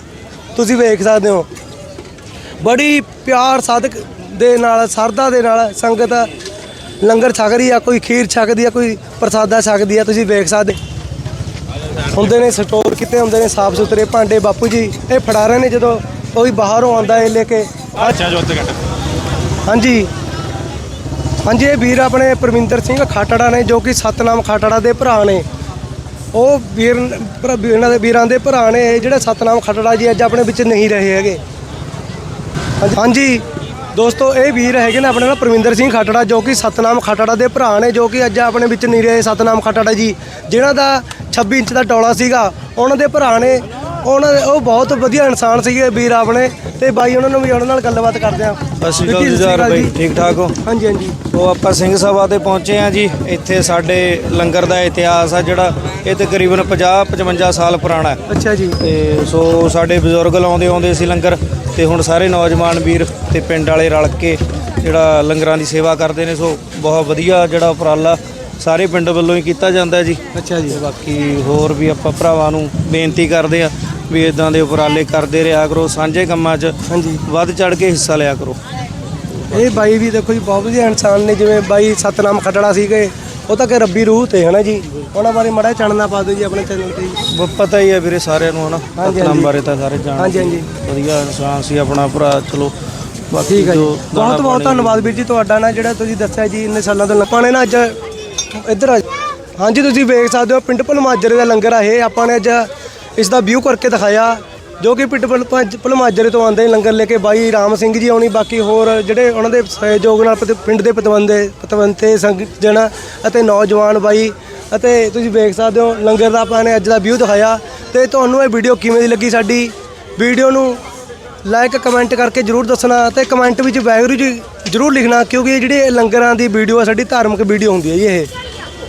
ਤੁਸੀਂ ਵੇਖ ਸਕਦੇ ਹੋ। ਬੜੀ ਪਿਆਰ ਸਾਧਕ ਦੇ ਨਾਲ ਸਰਦਾ ਦੇ ਨਾਲ ਸੰਗਤ ਲੰਗਰ ਛਕ ਰਹੀ ਆ ਕੋਈ ਖੀਰ ਛਕਦੀ ਆ ਕੋਈ ਪ੍ਰਸਾਦਾ ਛਕਦੀ ਆ ਤੁਸੀਂ ਵੇਖ ਸਕਦੇ। ਹੁੰਦੇ ਨੇ ਸਟੋਰ ਕਿਤੇ ਹੁੰਦੇ ਨੇ ਸਾਫ਼ ਸੁਥਰੇ। ਭਾਂਡੇ ਬਾਪੂ ਜੀ ਇਹ ਫੜਾ ਰਹੇ ਨੇ ਜਦੋਂ ਕੋਈ ਬਾਹਰੋਂ ਆਉਂਦਾ ਇਹ ਲੈ ਕੇ। ਅੱਛਾ ਜੋ ਘੰਟੇ। ਹਾਂਜੀ। ਹਾਂਜੀ ਇਹ ਵੀਰ ਆਪਣੇ ਪਰਮਿੰਦਰ ਸਿੰਘ ਖਾਟੜਾ ਨੇ ਜੋ ਕਿ ਸਤਨਾਮ ਖਾਟੜਾ ਦੇ ਭਰਾ ਨੇ। ਉਹ ਵੀਰ ਇਹਨਾਂ ਦੇ ਵੀਰਾਂ ਦੇ ਭਰਾ ਨੇ ਇਹ ਜਿਹੜੇ ਸਤਨਾਮ ਖਾਟੜਾ ਜੀ ਅੱਜ ਆਪਣੇ ਵਿੱਚ ਨਹੀਂ ਰਹੇ ਹੈਗੇ। ਹਾਂਜੀ। ਦੋਸਤੋ, ਇਹ ਵੀਰ ਹੈਗੇ ਨੇ ਆਪਣੇ ਨਾਲ ਪਰਮਿੰਦਰ ਸਿੰਘ ਖਾਟੜਾ, ਜੋ ਕਿ ਸਤਨਾਮ ਖਾਟੜਾ ਦੇ ਭਰਾ ਨੇ, ਜੋ ਕਿ ਅੱਜ ਆਪਣੇ ਵਿੱਚ ਨਹੀਂ ਰਹੇ ਸਤਨਾਮ ਖਾਟੜਾ ਜੀ, ਜਿਨ੍ਹਾਂ ਦਾ 26 ਇੰਚ ਦਾ ਟੌਲਾ ਸੀਗਾ, ਉਹਨਾਂ ਦੇ ਭਰਾ ਨੇ ਉਹਨਾਂ ਦੇ ਉਹ ਬਹੁਤ ਵਧੀਆ ਇਨਸਾਨ ਸੀਗੇ ਵੀਰ ਆਪਣੇ ਤੇ ਬਾਈ ਉਹਨਾਂ ਨੂੰ ਵੀ ਉਹਨਾਂ ਨਾਲ ਗੱਲਬਾਤ ਕਰਦੇ ਆ। ਸਤਿ ਸ਼੍ਰੀ ਅਕਾਲ ਜੀ ਜਰ ਬਾਈ ਠੀਕ ਠਾਕ ਹੋ? ਹਾਂਜੀ ਹਾਂਜੀ। ਉਹ ਆਪਾਂ ਸਿੰਘ ਸਭਾ ਤੇ ਪਹੁੰਚੇ ਆ ਜੀ। ਇੱਥੇ ਸਾਡੇ ਲੰਗਰ ਦਾ ਇਤਿਹਾਸ ਆ ਜਿਹੜਾ ਇਹ ਤਕਰੀਬਨ 50 55 ਸਾਲ ਪੁਰਾਣਾ ਹੈ। ਅੱਛਾ ਜੀ। ਤੇ ਸੋ ਸਾਡੇ ਬਜ਼ੁਰਗ ਲਾਉਂਦੇ ਆਉਂਦੇ ਸੀ ਲੰਗਰ ਤੇ ਹੁਣ ਸਾਰੇ ਨੌਜਵਾਨ ਵੀਰ ਤੇ ਪਿੰਡ ਵਾਲੇ ਰਲ ਕੇ ਜਿਹੜਾ ਲੰਗਰਾਂ ਦੀ ਸੇਵਾ ਕਰਦੇ ਨੇ ਸੋ ਬਹੁਤ ਵਧੀਆ ਜਿਹੜਾ ਉਪਰਾਲਾ ਸਾਰੇ ਪਿੰਡ ਵੱਲੋਂ ਹੀ ਕੀਤਾ ਜਾਂਦਾ ਜੀ। ਅੱਛਾ ਜੀ। ਬਾਕੀ ਹੋਰ ਵੀ ਆਪਾਂ ਭਰਾਵਾਂ ਨੂੰ ਬੇਨਤੀ ਕਰਦੇ ਆ ਵੀ ਇਦਾਂ ਦੇ ਉਪਰਾਲੇ ਕਰਦੇ ਰਿਹਾ ਕਰੋ ਸਾਂਝੇ ਕੰਮਾਂ 'ਚ ਹਾਂਜੀ। ਵੱਧ ਚੜ ਕੇ ਹਿੱਸਾ ਲਿਆ ਕਰੋ। ਇਹ ਬਾਈ ਵੀ ਦੇਖੋ ਜੀ ਬਹੁਤ ਵਧੀਆ ਇਨਸਾਨ ਨੇ ਜਿਵੇਂ ਬਾਈ ਸਤਨਾਮ ਖੱਟੜਾ ਸੀਗੇ ਉਹ ਤਾਂ ਕਿ ਰੱਬੀ ਰੂਹ ਤੇ ਹਨਾ ਜੀ? ਉਹਨਾਂ ਬਾਰੇ ਮੜਾ ਚਾਨਣਾ ਪਾ ਦਿਓ ਜੀ ਆਪਣੇ ਚੈਨਲ ਤੇ ਜੀ। ਬ- ਪਤਾ ਹੀ ਹੈ ਵੀਰੇ ਸਾਰਿਆਂ ਨੂੰ ਹਨਾ? ਹਾਂਜੀ, ਸਤਨਾਮ ਹਾਂਜੀ। ਬਾਰੇ ਤਾਂ ਸਾਰੇ ਜਾਣਦੇ ਹਾਂਜੀ, ਹਾਂਜੀ। ਵਧੀਆ ਇਨਸਾਨ ਸੀ ਆਪਣਾ ਭਰਾ ਚਲੋ। ਬਾਕੀ ਠੀਕ ਹੈ ਜੀ। ਜੋ ਬਹੁਤ ਬਹੁਤ ਪਾਣੀ- ਧੰਨਵਾਦ ਵੀਰ ਜੀ ਤੁਹਾਡਾ ਨਾ ਜਿਹੜਾ ਤੁਸੀਂ ਦੱਸਿਆ ਜੀ ਇੰਨੇ ਸਾਲਾਂ ਤੋਂ ਆਪਾਂ ਨੇ ਨਾ ਅੱਜ ਇੱਧਰ ਆ ਹਾਂਜੀ ਤੁਸੀਂ ਵੇਖ ਸਕਦੇ ਹੋ ਪਿੰਡ ਭਲਮਾਜਰੇ ਦਾ ਲੰਗਰ ਆ ਇਹ। ਆਪਾਂ ਨੇ ਅੱਜ ਇਸ ਦਾ ਵਿਊ ਕਰਕੇ ਦਿਖਾਇਆ, ਜੋ ਕਿ ਪਿੰਡ ਭਲ- ਭਲਮਾਜਰੇ ਤੋਂ ਆਉਂਦੇ ਲੰਗਰ ਲੈ ਕੇ ਬਾਈ ਰਾਮ ਸਿੰਘ ਜੀ ਆਉਣੀ, ਬਾਕੀ ਹੋਰ ਜਿਹੜੇ ਉਹਨਾਂ ਦੇ ਸਹਿਯੋਗ ਨਾਲ ਪਤ- ਪਿੰਡ ਦੇ ਪਤਵੰਦੇ ਪਤਵੰਤੇ ਸੰਗ ਅਤੇ ਨੌਜਵਾਨ ਬਾਈ ਅਤੇ ਤੁਸੀਂ ਵੇਖ ਸਕਦੇ ਹੋ ਲੰਗਰ ਦਾ ਆਪਾਂ ਨੇ ਅੱਜ ਦਾ ਵਿਊ ਦਿਖਾਇਆ ਤੇ ਤੁਹਾਨੂੰ ਇਹ ਵੀਡੀਓ ਕਿਵੇਂ ਦੀ ਲੱਗੀ ਸਾਡੀ? ਵੀਡੀਓ ਨੂੰ ਲਾਈਕ ਕਮੈਂਟ ਕਰਕੇ ਜਰੂਰ ਦੱਸਣਾ ਤੇ ਕਮੈਂਟ ਵਿੱਚ ਵਾਹਿਗੁਰੂ ਜੀ ਜਰੂਰ ਲਿਖਣਾ ਕਿਉਂਕਿ ਇਹ ਜਿਹੜੀ ਲੰਗਰਾਂ ਦੀ ਵੀਡੀਓ ਆ, ਸਾਡੀ ਧਾਰਮਿਕ ਵੀਡੀਓ ਹੁੰਦੀ ਹੈ ਜੀ ਇਹ।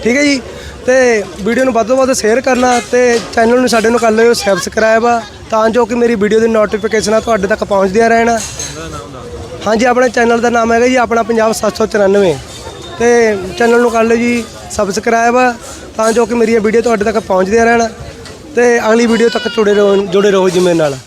ਠੀਕ ਹੈ ਜੀ? ਤੇ ਵੀਡੀਓ ਨੂੰ ਵੱਧ ਤੋਂ ਵੱਧ ਸ਼ੇਅਰ ਕਰਨਾ ਤੇ ਚੈਨਲ ਨੂੰ ਸਾਡੇ ਨੂੰ ਕਰ ਲਿਓ ਸਬਸਕ੍ਰਾਈਬ ਤਾਂ ਜੋ ਕਿ ਮੇਰੀ ਵੀਡੀਓ ਦੀ ਨੋਟੀਫਿਕੇਸ਼ਨਾਂ ਤੁਹਾਡੇ ਤੱਕ ਪਹੁੰਚਦੀਆਂ ਰਹਿਣ। ਹਾਂਜੀ, ਆਪਣੇ ਚੈਨਲ ਦਾ ਨਾਮ ਹੈਗਾ ਜੀ, ਆਪਣਾ ਪੰਜਾਬ 794 ਤੇ ਚੈਨਲ ਨੂੰ ਕਰ ਲਿਓ ਜੀ ਸਬਸਕ੍ਰਾਈਬ ਤਾਂ ਜੋ ਕਿ ਮੇਰੀ ਵੀਡੀਓ ਤੁਹਾਡੇ ਤੱਕ ਪਹੁੰਚਦੀਆਂ ਰਹਿਣ। ਤੇ ਅਗਲੀ ਵੀਡੀਓ ਤੱਕ ਜੁੜੇ ਰਹੋ ਜੁੜੇ ਰਹੋ ਜੀ ਮੇਰੇ ਨਾਲ।